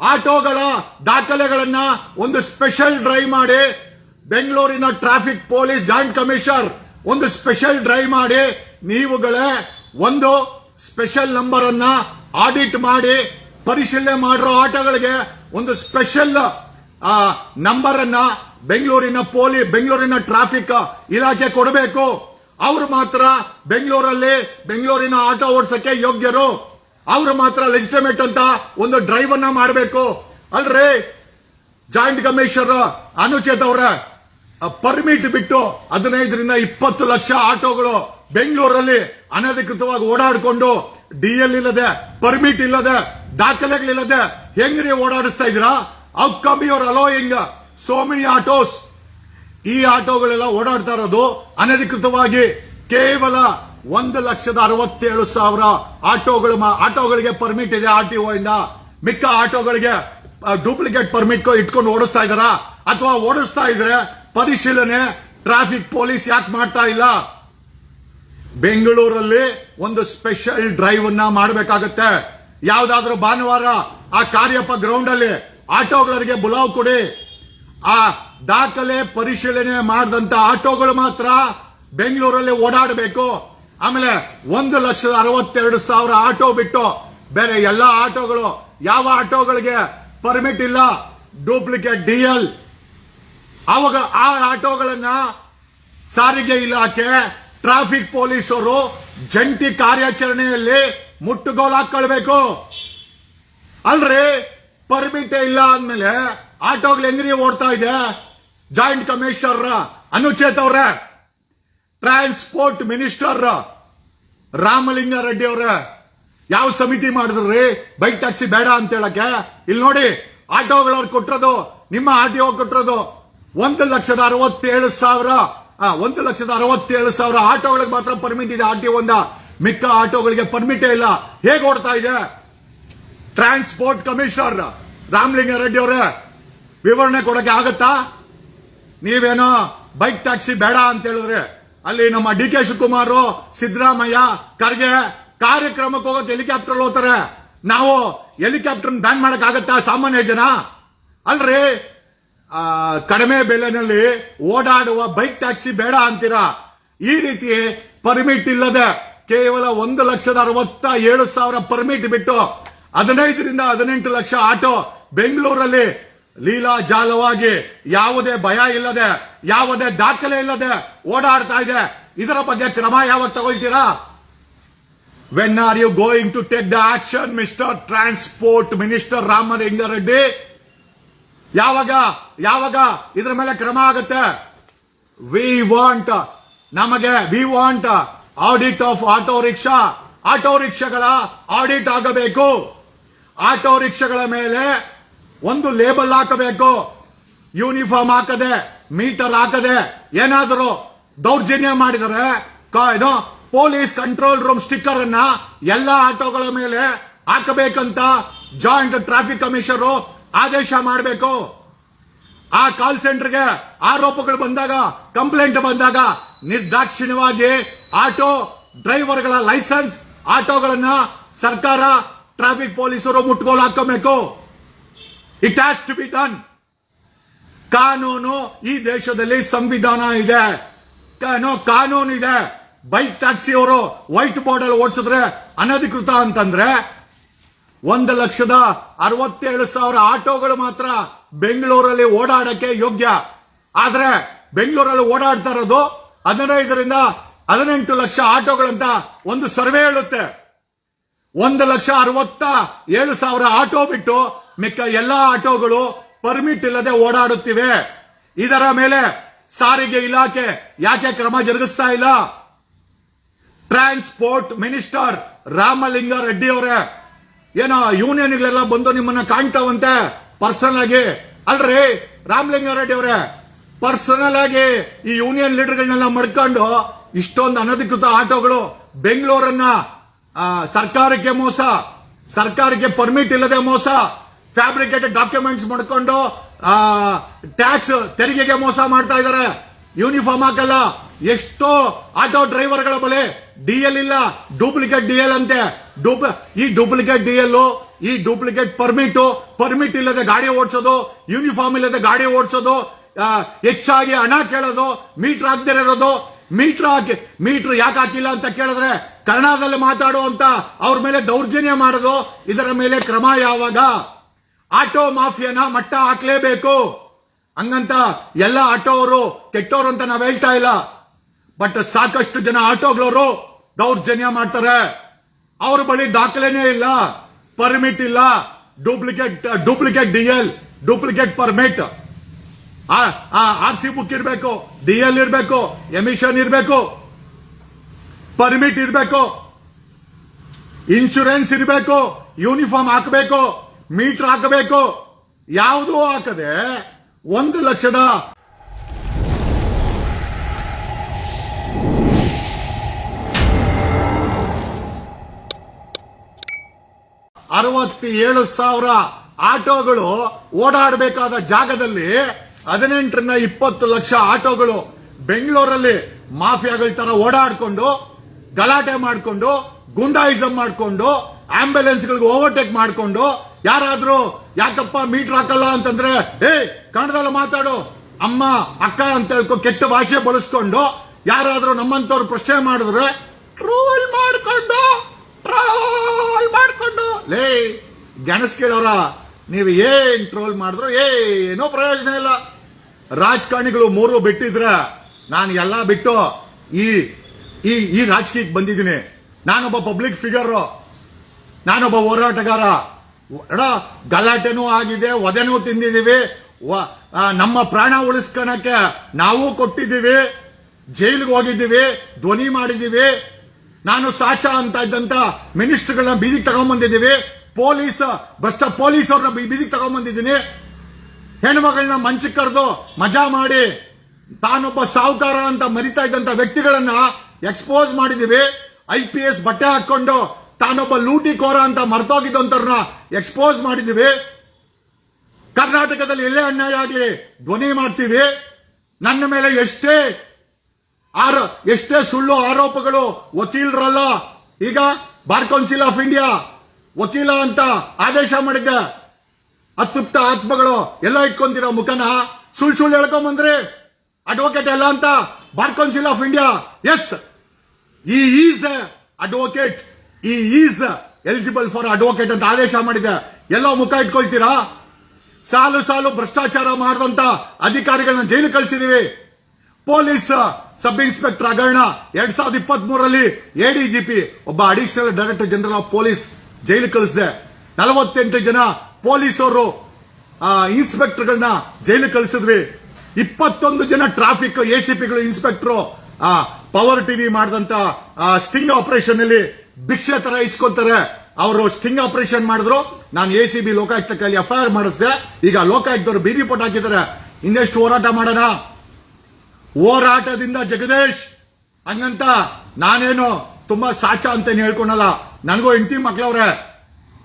S1: ಆಟೋಗಳ ದಾಖಲೆಗಳನ್ನ ಒಂದು ಸ್ಪೆಷಲ್ ಡ್ರೈವ್ ಮಾಡಿ ಬೆಂಗಳೂರಿನ ಟ್ರಾಫಿಕ್ ಪೊಲೀಸ್ ಜಾಯಿಂಟ್ ಕಮಿಷನರ್, ಒಂದು ಸ್ಪೆಷಲ್ ಡ್ರೈವ್ ಮಾಡಿ ನೀವುಗಳೇ ಒಂದು ಸ್ಪೆಷಲ್ ನಂಬರ್ ಅನ್ನ ಆಡಿಟ್ ಮಾಡಿ ಪರಿಶೀಲನೆ ಮಾಡಿರೋ ಆಟಗಳಿಗೆ ಒಂದು ಸ್ಪೆಷಲ್ ನಂಬರ್ ಅನ್ನ ಬೆಂಗಳೂರಿನ ಪೊಲೀಸ್ ಬೆಂಗಳೂರಿನ ಟ್ರಾಫಿಕ್ ಇಲಾಖೆ ಕೊಡಬೇಕು. ಅವರು ಮಾತ್ರ ಬೆಂಗಳೂರಲ್ಲಿ ಬೆಂಗಳೂರಿನ ಆಟೋ ಓಡಿಸಕ್ಕೆ ಯೋಗ್ಯರು. ಅವರು ಮಾತ್ರ ಲೆಜಿಟಮೇಟ್ ಅಂತ ಒಂದು ಡ್ರೈವ್ ಅನ್ನ ಮಾಡಬೇಕು. ಅಲ್ರಿ, ಜಾಯಿಂಟ್ ಕಮಿಷನರ್ ಅನುಚೇತ್ ಅವರ. ಪರ್ಮಿಟ್ ಬಿಟ್ಟು ಹದಿನೈದರಿಂದ ಇಪ್ಪತ್ತು ಲಕ್ಷ ಆಟೋಗಳು ಬೆಂಗಳೂರಲ್ಲಿ ಅನಧಿಕೃತವಾಗಿ ಓಡಾಡಿಕೊಂಡು ಡಿ ಎಲ್ ಇಲ್ಲದೆ ಪರ್ಮಿಟ್ ಇಲ್ಲದೆ, ದಾಖಲೆಗಳಿಲ್ಲದೆ ಹೆಂಗ್ರಿ ಓಡಾಡಿಸ್ತಾ ಇದ್ದೀರಾ? How come you're allowing so many autos ಈ ಆಟೋಗಳೆಲ್ಲ ಓಡಾಡ್ತಾ ಇರೋದು ಅನಧಿಕೃತವಾಗಿ ಕೇವಲ ಒಂದು ಲಕ್ಷದ ಅರವತ್ತೇಳು ಸಾವಿರ ಆಟೋಗಳು ಆಟೋಗಳಿಗೆ ಪರ್ಮಿಟ್ ಇದೆ ಆರ್ ಟಿ ಇಂದ. ಮಿಕ್ಕ ಆಟೋಗಳಿಗೆ ಡೂಪ್ಲಿಕೇಟ್ ಪರ್ಮಿಟ್ ಇಟ್ಕೊಂಡು ಓಡಿಸ್ತಾ ಇದಾರ ಅಥವಾ ಓಡಿಸ್ತಾ ಇದ್ರೆ ಪರಿಶೀಲನೆ, ಟ್ರಾಫಿಕ್ ಪೊಲೀಸ್ ಯಾಕೆ ಮಾಡ್ತಾ ಇಲ್ಲ? ಬೆಂಗಳೂರಲ್ಲಿ ಒಂದು ಸ್ಪೆಷಲ್ ಡ್ರೈವ್ ಅನ್ನ ಮಾಡಬೇಕಾಗತ್ತೆ. ಯಾವ್ದಾದ್ರೂ ಭಾನುವಾರ ಆ ಕಾರ್ಯಪ್ಪ ಗ್ರೌಂಡ್ ಅಲ್ಲಿ ಆಟೋಗಳಿಗೆ ಬುಲಾವ್ ಕೊಡಿ. ಆ ದಾಖಲೆ ಪರಿಶೀಲನೆ ಮಾಡಿದಂತ ಆಟೋಗಳು ಮಾತ್ರ ಬೆಂಗಳೂರಲ್ಲಿ ಓಡಾಡಬೇಕು. ಆಮೇಲೆ ಒಂದು ಲಕ್ಷದ ಅರವತ್ತೆರಡು ಸಾವಿರ ಆಟೋ ಬಿಟ್ಟು ಬೇರೆ ಎಲ್ಲ ಆಟೋಗಳು ಯಾವ ಆಟೋಗಳಿಗೆ ಪರ್ಮಿಟ್ ಇಲ್ಲ? ಡೂಪ್ಲಿಕೇಟ್ ಡಿಎಲ್ ಅವಾಗ ಆ ಆಟೋಗಳನ್ನ ಸಾರಿಗೆ ಇಲಾಖೆ, ಟ್ರಾಫಿಕ್ ಪೊಲೀಸರು ಜಂಟಿ ಕಾರ್ಯಾಚರಣೆಯಲ್ಲಿ ಮುಟ್ಟುಗೋಲು ಹಾಕೊಳ್ಬೇಕು ಅಲ್ರಿ ಪರ್ಮಿಟ್ ಇಲ್ಲ ಅಂದ್ಮೇಲೆ ಆಟೋಗಳು ಹೆಂಗ್ರಿ ಓಡ್ತಾ ಇದೆ? ಜಾಯಿಂಟ್ ಕಮಿಷನರ್ ಅನುಚೇತ್ ಅವ್ರ ಟ್ರಾನ್ಸ್ಪೋರ್ಟ್ ಮಿನಿಸ್ಟರ್ ರಾಮಲಿಂಗ ರೆಡ್ಡಿ ಅವ್ರ, ಯಾವ ಸಮಿತಿ ಮಾಡಿದ್ರಿ? ಬೈಕ್ ಟ್ಯಾಕ್ಸಿ ಬೇಡ ಅಂತ ಹೇಳಕ್ಕೆ? ಇಲ್ಲಿ ನೋಡಿ ಆಟೋಗಳವ್ರು ಕೊಟ್ಟಿರೋದು, ನಿಮ್ಮ ಆರ್ ಟಿ ಕೊಟ್ಟಿರೋದು ಒಂದು ಲಕ್ಷದ ಅರವತ್ತೇಳು ಸಾವಿರ ಒಂದು ಲಕ್ಷದ ಅರವತ್ತೇಳು ಸಾವಿರ ಆಟೋಗಳಿಗೆ ಮಾತ್ರ ಪರ್ಮಿಟ್ ಇದೆ. ಆರ್ ಟಿ ಒಂದ ಮಿಕ್ಕ ಆಟೋಗಳಿಗೆ ಪರ್ಮಿಟೇ ಇಲ್ಲ. ಹೇಗೆ ಓಡ್ತಾ ಇದೆ? ಟ್ರಾನ್ಸ್ಪೋರ್ಟ್ ಕಮಿಷನರ್ ರಾಮಲಿಂಗ ರೆಡ್ಡಿ ಅವರೇ, ವಿವರಣೆ ಕೊಡಕ್ಕೆ ಆಗತ್ತಾ? ನೀವೇನೋ ಬೈಕ್ ಟ್ಯಾಕ್ಸಿ ಬೇಡ ಅಂತ ಹೇಳಿದ್ರೆ, ಅಲ್ಲಿ ನಮ್ಮ ಡಿ ಕೆ ಶಿವಕುಮಾರ್, ಸಿದ್ದರಾಮಯ್ಯ, ಖರ್ಗೆ ಕಾರ್ಯಕ್ರಮಕ್ಕೆ ಹೋಗಕ್ಕೆ ಹೆಲಿಕಾಪ್ಟರ್ ಹೋಗ್ತಾರೆ. ನಾವು ಹೆಲಿಕಾಪ್ಟರ್ ಬ್ಯಾನ್ ಮಾಡಕ್ ಆಗತ್ತಾ ಸಾಮಾನ್ಯ ಜನ? ಅಲ್ರಿ ಕಡಿಮೆ ಬೆಲೆನಲ್ಲಿ ಓಡಾಡುವ ಬೈಕ್ ಟ್ಯಾಕ್ಸಿ ಬೇಡ ಅಂತೀರಾ? ಈ ರೀತಿ ಪರ್ಮಿಟ್ ಇಲ್ಲದೆ ಕೇವಲ ಒಂದು ಲಕ್ಷದ ಅರವತ್ತ ಏಳು ಸಾವಿರ ಪರ್ಮಿಟ್ ಬಿಟ್ಟು ಹದಿನೈದರಿಂದ ಹದಿನೆಂಟು ಲಕ್ಷ ಆಟೋ ಬೆಂಗಳೂರಲ್ಲಿ ಲೀಲಾ ಜಾಲವಾಗಿ ಯಾವುದೇ ಭಯ ಇಲ್ಲದೆ, ಯಾವುದೇ ದಾಖಲೆ ಇಲ್ಲದೆ ಓಡಾಡ್ತಾ ಇದೆ. ಇದರ ಬಗ್ಗೆ ಕ್ರಮ ಯಾವಾಗ ತಗೊಳ್ತೀರಾ? When are you going to take the action mister transport minister Ramalinga Reddy ಯಾವಾಗ? ಯಾವಾಗ ಇದ್ರ ಮೇಲೆ ಕ್ರಮ ಆಗುತ್ತೆ? ವಿ ವಾಂಟ್ ನಮಗೆ we want audit of auto rickshaw auto ರಿಕ್ಷಾಗಳ audit ಆಗಬೇಕು. ಆಟೋ ರಿಕ್ಷಾಗಳ ಮೇಲೆ ಒಂದು ಲೇಬಲ್ ಹಾಕಬೇಕು. ಯೂನಿಫಾರ್ಮ್ ಹಾಕದೆ ಮೀಟರ್ ಹಾಕದೆ, ಏನಾದರೂ ದೌರ್ಜನ್ಯ ಮಾಡಿದರೆ ಏನು ಪೊಲೀಸ್ ಕಂಟ್ರೋಲ್ ರೂಮ್ ಸ್ಟಿಕ್ಕರ್ ಅನ್ನ ಎಲ್ಲ ಆಟೋಗಳ ಮೇಲೆ ಹಾಕಬೇಕಂತ ಜಾಯಿಂಟ್ ಟ್ರಾಫಿಕ್ ಕಮಿಷನರು ಆದೇಶ ಮಾಡಬೇಕು. ಆ ಕಾಲ್ ಸೆಂಟರ್ಗೆ ಆರೋಪಗಳು ಬಂದಾಗ ಕಂಪ್ಲೇಂಟ್ ಬಂದಾಗ ನಿರ್ದಾಕ್ಷಿಣ್ಯವಾಗಿ ಆಟೋ ಡ್ರೈವರ್ಗಳ ಲೈಸೆನ್ಸ್ ಆಟೋಗಳನ್ನ ಸರ್ಕಾರ ಟ್ರಾಫಿಕ್ ಪೊಲೀಸರು ಮುಟ್ಗೋಲು ಹಾಕಬೇಕು it has to be done ಕಾನೂನು ಈ ದೇಶದಲ್ಲಿ ಸಂವಿಧಾನ ಇದೆ. ಕಾನೂನು ಇದೆ. ಬೈಕ್ ಟ್ಯಾಕ್ಸಿ ಅವರು ವೈಟ್ ಬೋರ್ಡ್ ಅಲ್ಲಿ ಓಡಿಸಿದ್ರೆ ಅನಧಿಕೃತ ಅಂತಂದ್ರೆ ಒಂದು ಲಕ್ಷದ ಅರವತ್ತೇಳು ಸಾವಿರ ಆಟೋಗಳು ಮಾತ್ರ ಬೆಂಗಳೂರಲ್ಲಿ ಓಡಾಡಕ್ಕೆ ಯೋಗ್ಯ. ಆದ್ರೆ ಬೆಂಗಳೂರಲ್ಲಿ ಓಡಾಡ್ತಾ ಇರೋದು ಹದಿನೈದರಿಂದ ಹದಿನೆಂಟು ಲಕ್ಷ ಆಟೋಗಳಂತ ಒಂದು ಸರ್ವೆ ಹೇಳುತ್ತೆ. ಒಂದು ಲಕ್ಷ ಅರವತ್ತ ಏಳು ಸಾವಿರ ಆಟೋ ಬಿಟ್ಟು ಮಿಕ್ಕ ಎಲ್ಲಾ ಆಟೋಗಳು ಪರ್ಮಿಟ್ ಇಲ್ಲದೆ ಓಡಾಡುತ್ತಿವೆ. ಇದರ ಮೇಲೆ ಸಾರಿಗೆ ಇಲಾಖೆ ಯಾಕೆ ಕ್ರಮ ಜರುಗಿಸ್ತಾ ಇಲ್ಲ? ಟ್ರಾನ್ಸ್ಪೋರ್ಟ್ ಮಿನಿಸ್ಟರ್ ರಾಮಲಿಂಗ ರೆಡ್ಡಿ ಅವರೇ ಏನೋ ಯೂನಿಯನ್ಗಳೆಲ್ಲ ಬಂದು ನಿಮ್ಮನ್ನ ಕಾಣ್ತಾವಂತೆ ಪರ್ಸನಲ್ ಆಗಿ. ಅಲ್ರಿ ರಾಮಲಿಂಗ ರೆಡ್ಡಿ ಅವರೇ ಪರ್ಸನಲ್ ಆಗಿ ಈ ಯೂನಿಯನ್ ಲೀಡರ್ಗಳನ್ನೆಲ್ಲ ಮಡ್ಕೊಂಡು ಇಷ್ಟೊಂದು ಅನಧಿಕೃತ ಆಟೋಗಳು ಬೆಂಗಳೂರನ್ನ ಸರ್ಕಾರಕ್ಕೆ ಮೋಸ, ಸರ್ಕಾರಕ್ಕೆ ಪರ್ಮಿಟ್ ಇಲ್ಲದೆ ಮೋಸ ಫ್ಯಾಬ್ರಿಕೇಟೆಡ್ ಡಾಕ್ಯುಮೆಂಟ್ಸ್ ಮಾಡ್ಕೊಂಡು ಟ್ಯಾಕ್ಸ್ ತೆರಿಗೆಗೆ ಮೋಸ ಮಾಡ್ತಾ ಇದ್ದಾರೆ ಯೂನಿಫಾರ್ಮ್ ಹಾಕಲ್ಲ. ಎಷ್ಟೋ ಆಟೋ ಡ್ರೈವರ್ಗಳ ಬಳಿ ಡಿಎಲ್ ಇಲ್ಲ. ಡೂಪ್ಲಿಕೇಟ್ ಡಿಎಲ್ ಅಂತೆ. ಡೂಪ್, ಈ ಡೂಪ್ಲಿಕೇಟ್ ಡಿಎಲ್, ಈ ಡೂಪ್ಲಿಕೇಟ್ ಪರ್ಮಿಟ್ ಪರ್ಮಿಟ್ ಇಲ್ಲದೆ ಗಾಡಿ ಓಡಿಸೋದು, ಯೂನಿಫಾರ್ಮ್ ಇಲ್ಲದೆ ಗಾಡಿ ಓಡಿಸೋದು ಹೆಚ್ಚಾಗಿ ಹಣ ಕೇಳೋದು, ಮೀಟರ್ ಹಾಕ್ದಿರ ಇರೋದು. ಮೀಟರ್ ಹಾಕಿ, ಮೀಟರ್ ಯಾಕೆ ಹಾಕಿಲ್ಲ ಅಂತ ಕೇಳಿದ್ರೆ ಕನ್ನಡದಲ್ಲಿ ಮಾತಾಡುವಂತ ಅವ್ರ ಮೇಲೆ ದೌರ್ಜನ್ಯ ಮಾಡೋದು, ಇದರ ಮೇಲೆ ಕ್ರಮ ಯಾವಾಗ? ಆಟೋ ಮಾಫಿಯಾನ ಮಟ್ಟ ಹಾಕ್ಲೇಬೇಕು. ಹಂಗಂತ ಎಲ್ಲ ಆಟೋ ಅವರು ಕೆಟ್ಟವರು ಅಂತ ನಾವು ಹೇಳ್ತಾ ಇಲ್ಲ. ಬಟ್ ಸಾಕಷ್ಟು ಜನ ಆಟೋಗಳವರು ದೌರ್ಜನ್ಯ ಮಾಡ್ತಾರೆ. ಅವ್ರ ಬಳಿ ದಾಖಲೆನೇ ಇಲ್ಲ. ಪರ್ಮಿಟ್ ಇಲ್ಲ. Duplicate duplicate DL duplicate permit R C book ಇರಬೇಕು ಡಿಎಲ್ ಇರಬೇಕು ಎಮಿಷನ್ ಇರಬೇಕು ಪರ್ಮಿಟ್ ಇರಬೇಕು ಇನ್ಶೂರೆನ್ಸ್ ಇರಬೇಕು ಯೂನಿಫಾರ್ಮ್ ಹಾಕಬೇಕು ಮೀಟರ್ ಹಾಕಬೇಕು, ಯಾವುದೂ ಹಾಕದೆ ಒಂದು ಲಕ್ಷದ ಅರವತ್ತೇಳು ಸಾವಿರ ಆಟೋಗಳು ಓಡಾಡಬೇಕಾದ ಜಾಗದಲ್ಲಿ ಹದಿನೆಂಟರಿಂದ ಇಪ್ಪತ್ತು ಲಕ್ಷ ಆಟೋಗಳು ಬೆಂಗಳೂರಲ್ಲಿ ಮಾಫಿಯಾಗಳ ತರ ಓಡಾಡಿಕೊಂಡು, ಗಲಾಟೆ ಮಾಡಿಕೊಂಡು, ಗುಂಡಾಯಿಸಂ ಮಾಡಿಕೊಂಡು, ಆಂಬ್ಯುಲೆನ್ಸ್ಗಳಿಗೆ ಓವರ್ಟೇಕ್ ಮಾಡಿಕೊಂಡು, ಯಾರಾದರೂ ಯಾಕಪ್ಪ ಮೀಟರ್ ಹಾಕಲ್ಲ ಅಂತಂದ್ರೆ, ಏ, ಕನ್ನಡದಲ್ಲಿ ಮಾತಾಡು. ಅಮ್ಮ, ಅಕ್ಕ ಅಂತ ಕೆಟ್ಟ ಭಾಷೆ ಬಳಸ್ಕೊಂಡು ಯಾರಾದ್ರೂ ನಮ್ಮಂತವ್ರು ಪ್ರಶ್ನೆ ಮಾಡಿದ್ರೆ, ಟ್ರೋಲ್ ಮಾಡ್ಕೊಂಡು ಟ್ರೋಲ್ ಮಾಡ್ಕೊಂಡು. ಲೇ, ಗೆಣಸ್ ಕೇಳೋರ, ನೀವು ಏನ್ ಟ್ರೋಲ್ ಮಾಡಿದ್ರು ಏನೋ ಪ್ರಯೋಜನ ಇಲ್ಲ. ರಾಜಕಾರಣಿಗಳು ಮೂರು ಬಿಟ್ಟಿದ್ರೆ ನಾನು ಎಲ್ಲ ಬಿಟ್ಟು ಈ ಈ ಈ ರಾಜಕೀಯಕ್ಕೆ ಬಂದಿದ್ದೀನಿ. ನಾನೊಬ್ಬ ಪಬ್ಲಿಕ್ ಫಿಗರ್ ನಾನೊಬ್ಬ ಹೋರಾಟಗಾರ. ಎಡ, ಗಲಾಟೆನೂ ಆಗಿದೆ ಒದೆನೂ ತಿಂದಿದ್ದೀವಿ. ನಮ್ಮ ಪ್ರಾಣ ಉಳಿಸ್ಕೊಳಕ್ಕೆ ನಾವು ಕೊಟ್ಟಿದ್ದೀವಿ. ಜೈಲಿಗೆ ಹೋಗಿದ್ದೀವಿ, ಧ್ವನಿ ಮಾಡಿದ್ದೀವಿ. ನಾನು ಸಾಚ ಅಂತ ಇದ್ದಂತ ಮಿನಿಸ್ಟರ್ಗಳನ್ನ ಬೀದಿಗೆ ತಗೊಂಡ್ಬಂದಿದ್ದೀವಿ ಪೊಲೀಸ್ ಭ್ರಷ್ಟ ಪೊಲೀಸ್ ಅವ್ರನ್ನ ಬೀದಿಗೆ ತಗೊಂಬಂದಿದ್ದೀನಿ. ಹೆಣ್ಮಗಳನ್ನ ಮಂಚಕ್ಕೆ ಕರೆದು ಮಜಾ ಮಾಡಿ, ತಾನೊಬ್ಬ ಸಾಹುಕಾರ ಅಂತ ಮರಿತಾ ಇದ್ದಂತ ವ್ಯಕ್ತಿಗಳನ್ನ ಎಕ್ಸ್ಪೋಸ್ ಮಾಡಿದ್ದೀವಿ. ಐ ಪಿ ಎಸ್ ಬಟ್ಟೆ ಹಾಕೊಂಡು ತಾನೊಬ್ಬ ಲೂಟಿ ಕೋರ ಅಂತ ಮರ್ತೋಗಿದ್ದಂತವ್ರನ್ನ ಎಕ್ಸ್ಪೋಸ್ ಮಾಡಿದ್ದೀವಿ. ಕರ್ನಾಟಕದಲ್ಲಿ ಎಲ್ಲೇ ಅನ್ಯಾಯ ಆಗಲಿ ಧ್ವನಿ ಮಾಡ್ತೀವಿ. ನನ್ನ ಮೇಲೆ ಎಷ್ಟೇ ಆರ, ಎಷ್ಟೇ ಸುಳ್ಳು ಆರೋಪಗಳು, ವಕೀಲರಲ್ಲ. ಈಗ ಬಾರ್ ಕೌನ್ಸಿಲ್ ಆಫ್ ಇಂಡಿಯಾ, ವಕೀಲ ಅಂತ ಆದೇಶ ಮಾಡಿದ್ದೆ. ಅತೃಪ್ತ ಆತ್ಮಗಳು ಎಲ್ಲ ಇಟ್ಕೊಂತೀರೋ ಮುಖನ. ಸುಳ್ಳು ಸುಳ್ಳು ಹೇಳ್ಕೊಂಬಂದ್ರಿ. ಅಡ್ವೊಕೇಟ್ ಎಲ್ಲ ಅಂತ bar council of India. Yes he is advocate he is eligible for advocate ಅಂತ ಆದೇಶ ಮಾಡಿದೆ. ಎಲ್ಲೋ ಮುಖ ಇಟ್ಕೊಳ್ತೀರಾ? ಸಾಲು ಸಾಲು ಭ್ರಷ್ಟಾಚಾರ ಮಾಡಿದಂತ ಅಧಿಕಾರಿಗಳನ್ನ ಜೈಲು ಕಳಿಸಿದೀವಿ. ಪೊಲೀಸ್, ಸಬ್ ಇನ್ಸ್ಪೆಕ್ಟರ್ ಹಗರಣ ಎರಡ್ ಸಾವಿರದ ಇಪ್ಪತ್ತ್ ಮೂರರಲ್ಲಿ ಎಡಿಜಿಪಿ ಒಬ್ಬ additional director general of police ಜೈಲು ಕಳಿಸಿದೆ. ನಲವತ್ತೆಂಟು ಜನ ಪೊಲೀಸರು ಇನ್ಸ್ಪೆಕ್ಟರ್ಗಳನ್ನ ಜೈಲು ಕಳಿಸಿದ್ವಿ. ಇಪ್ಪತ್ತೊಂದು ಜನ ಟ್ರಾಫಿಕ್ ಎಸಿಪಿಗಳು ಇನ್ಸ್ಪೆಕ್ಟರ್ ಪವರ್ ಟಿವಿ ಮಾಡಿದಂತ ಸ್ಟಿಂಗ್ ಆಪರೇಷನ್ ಅಲ್ಲಿ ಭಿಕ್ಷೆ ತರ ಇಸ್ಕೊಂತಾರೆ. ಅವರು ಸ್ಟಿಂಗ್ ಆಪರೇಷನ್ ಮಾಡಿದ್ರು. ನಾನು ಎ ಸಿ ಬಿ ಲೋಕಾಯುಕ್ತ ಕೈಲಿ ಎಫ್ ಐ ಆರ್ ಮಾಡಿಸಿದೆ. ಈಗ ಲೋಕಾಯುಕ್ತರು ಬಿ ರಿಪೋರ್ಟ್ ಹಾಕಿದ್ದಾರೆ. ಇನ್ನೆಷ್ಟು ಹೋರಾಟ ಮಾಡೋಣ? ಹೋರಾಟದಿಂದ ಜಗದೀಶ್! ಹಂಗಂತ ನಾನೇನು ತುಂಬಾ ಸಾಚ ಅಂತ ಹೇಳ್ಕೊಳಲ್ಲ. ನನಗೂ ಹೆಂಡತಿ ಮಕ್ಳವ್ರೆ.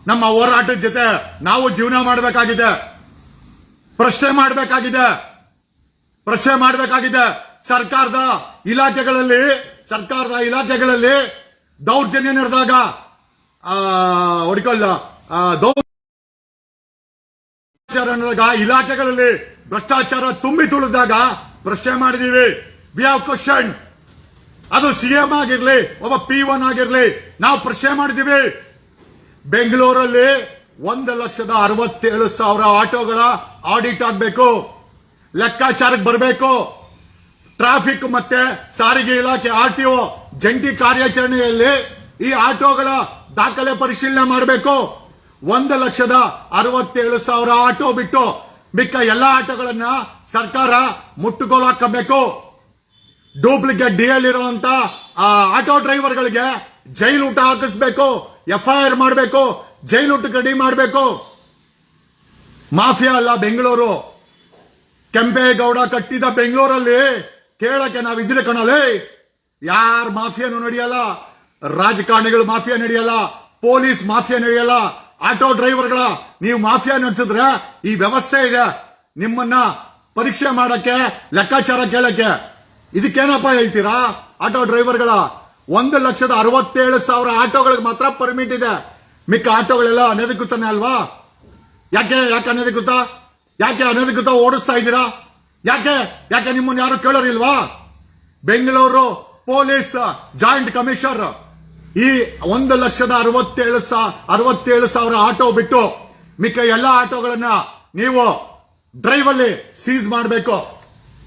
S1: ನಮ್ಮ ಹೋರಾಟದ ಜೊತೆ ನಾವು ಜೀವನ ಮಾಡಬೇಕಾಗಿದೆ. ಪ್ರಶ್ನೆ ಮಾಡಬೇಕಾಗಿದೆ. ಪ್ರಶ್ನೆ ಮಾಡಬೇಕಾಗಿದೆ. ಸರ್ಕಾರದ ಇಲಾಖೆಗಳಲ್ಲಿ ಸರ್ಕಾರದ ಇಲಾಖೆಗಳಲ್ಲಿ ದೌರ್ಜನ್ಯ ನಡೆದಾಗ ಹೊಡಿಕೊಳ್ಳ ದೌರ್ಚಾರ ನಡೆದಾಗ, ಇಲಾಖೆಗಳಲ್ಲಿ ಭ್ರಷ್ಟಾಚಾರ ತುಂಬಿ ತುಳಿದಾಗ ಪ್ರಶ್ನೆ ಮಾಡಿದೀವಿ ವಿ ಹಾವ್ ಕ್ವಶನ್ ಅದು ಸಿಎಂ ಆಗಿರ್ಲಿ, ಒಬ್ಬ ಪಿ ಒನ್ ಆಗಿರ್ಲಿ, ನಾವು ಪ್ರಶ್ನೆ ಮಾಡಿದೀವಿ ಬೆಂಗಳೂರಲ್ಲಿ ಒಂದು ಲಕ್ಷದ ಅರವತ್ತೇಳು ಸಾವಿರ ಆಟೋಗಳ ಆಡಿಟ್ ಆಗಬೇಕು. ಲೆಕ್ಕಾಚಾರಕ್ಕೆ ಬರಬೇಕು. ಟ್ರಾಫಿಕ್ ಮತ್ತೆ ಸಾರಿಗೆ ಇಲಾಖೆ ಆರ್ ಟಿ ಜಂಟಿ ಕಾರ್ಯಾಚರಣೆಯಲ್ಲಿ ಈ ಆಟೋಗಳ ದಾಖಲೆ ಪರಿಶೀಲನೆ ಮಾಡಬೇಕು. ಒಂದು ಲಕ್ಷದ ಅರವತ್ತೇಳು ಸಾವಿರ ಆಟೋ ಬಿಟ್ಟು ಮಿಕ್ಕ ಎಲ್ಲ ಆಟೋಗಳನ್ನ ಸರ್ಕಾರ ಮುಟ್ಟುಗೋಲು ಹಾಕಬೇಕು ಡೂಪ್ಲಿಕೇಟ್ ಡಿಎಲ್ ಇರುವಂತ ಆಟೋ ಡ್ರೈವರ್ಗಳಿಗೆ ಜೈಲು ಊಟ ಹಾಕಿಸ್ಬೇಕು, ಎಫ್ಐಆರ್ ಮಾಡಬೇಕು, ಜೈಲು ಊಟ ರೆಡಿ ಮಾಡಬೇಕು. ಮಾಫಿಯಾ ಅಲ್ಲ ಬೆಂಗಳೂರು. ಕೆಂಪೇಗೌಡ ಕಟ್ಟಿದ ಬೆಂಗಳೂರಲ್ಲಿ ಕೇಳಕ್ಕೆ ನಾವು ಇದ್ರೆ ಕಣಲೇ. ಯಾರ ಮಾಫಿಯಾನು ನಡೆಯಲ್ಲ, ರಾಜಕಾರಣಿಗಳು ಮಾಫಿಯಾ ನಡೆಯಲ್ಲ, ಪೊಲೀಸ್ ಮಾಫಿಯಾ ನಡೆಯಲ್ಲ, ಆಟೋ ಡ್ರೈವರ್ಗಳ, ನೀವು ಮಾಫಿಯಾ ನಡೆಸಿದ್ರೆ ಈ ವ್ಯವಸ್ಥೆ ಇದೆ. ನಿಮ್ಮನ್ನ ಪರೀಕ್ಷೆ ಮಾಡಕ್ಕೆ, ಲೆಕ್ಕಾಚಾರ ಕೇಳಕ್ಕೆ. ಇದಕ್ಕೇನಪ್ಪ ಹೇಳ್ತೀರಾ? ಆಟೋ ಡ್ರೈವರ್ಗಳ ಒಂದು ಲಕ್ಷದ ಅರವತ್ತೇಳು ಸಾವಿರ ಆಟೋಗಳಿಗೆ ಮಾತ್ರ ಪರ್ಮಿಟ್ ಇದೆ. ಮಿಕ್ಕ ಆಟೋಗಳೆಲ್ಲ ಅನಧಿಕೃತನೇ ಅಲ್ವಾ? ಯಾಕೆ ಯಾಕೆ ಅನಧಿಕೃತ? ಯಾಕೆ ಅನಧಿಕೃತ ಓಡಿಸ್ತಾ ಇದ್ದೀರಾ? ಯಾಕೆ ಯಾಕೆ ನಿಮ್ಮನ್ನು ಯಾರು ಕೇಳೋರಿಲ್ವಾ? Bengaluru police, joint commissioner. ಈ ಒಂದು ಲಕ್ಷದ ಅರವತ್ತೇಳು ಅರವತ್ತೇಳು ಸಾವಿರ ಆಟೋ ಬಿಟ್ಟು ಮಿಕ್ಕ ಎಲ್ಲ ಆಟೋಗಳನ್ನ ನೀವು ಡ್ರೈವ್ ಅಲ್ಲಿ ಸೀಸ್ ಮಾಡಬೇಕು.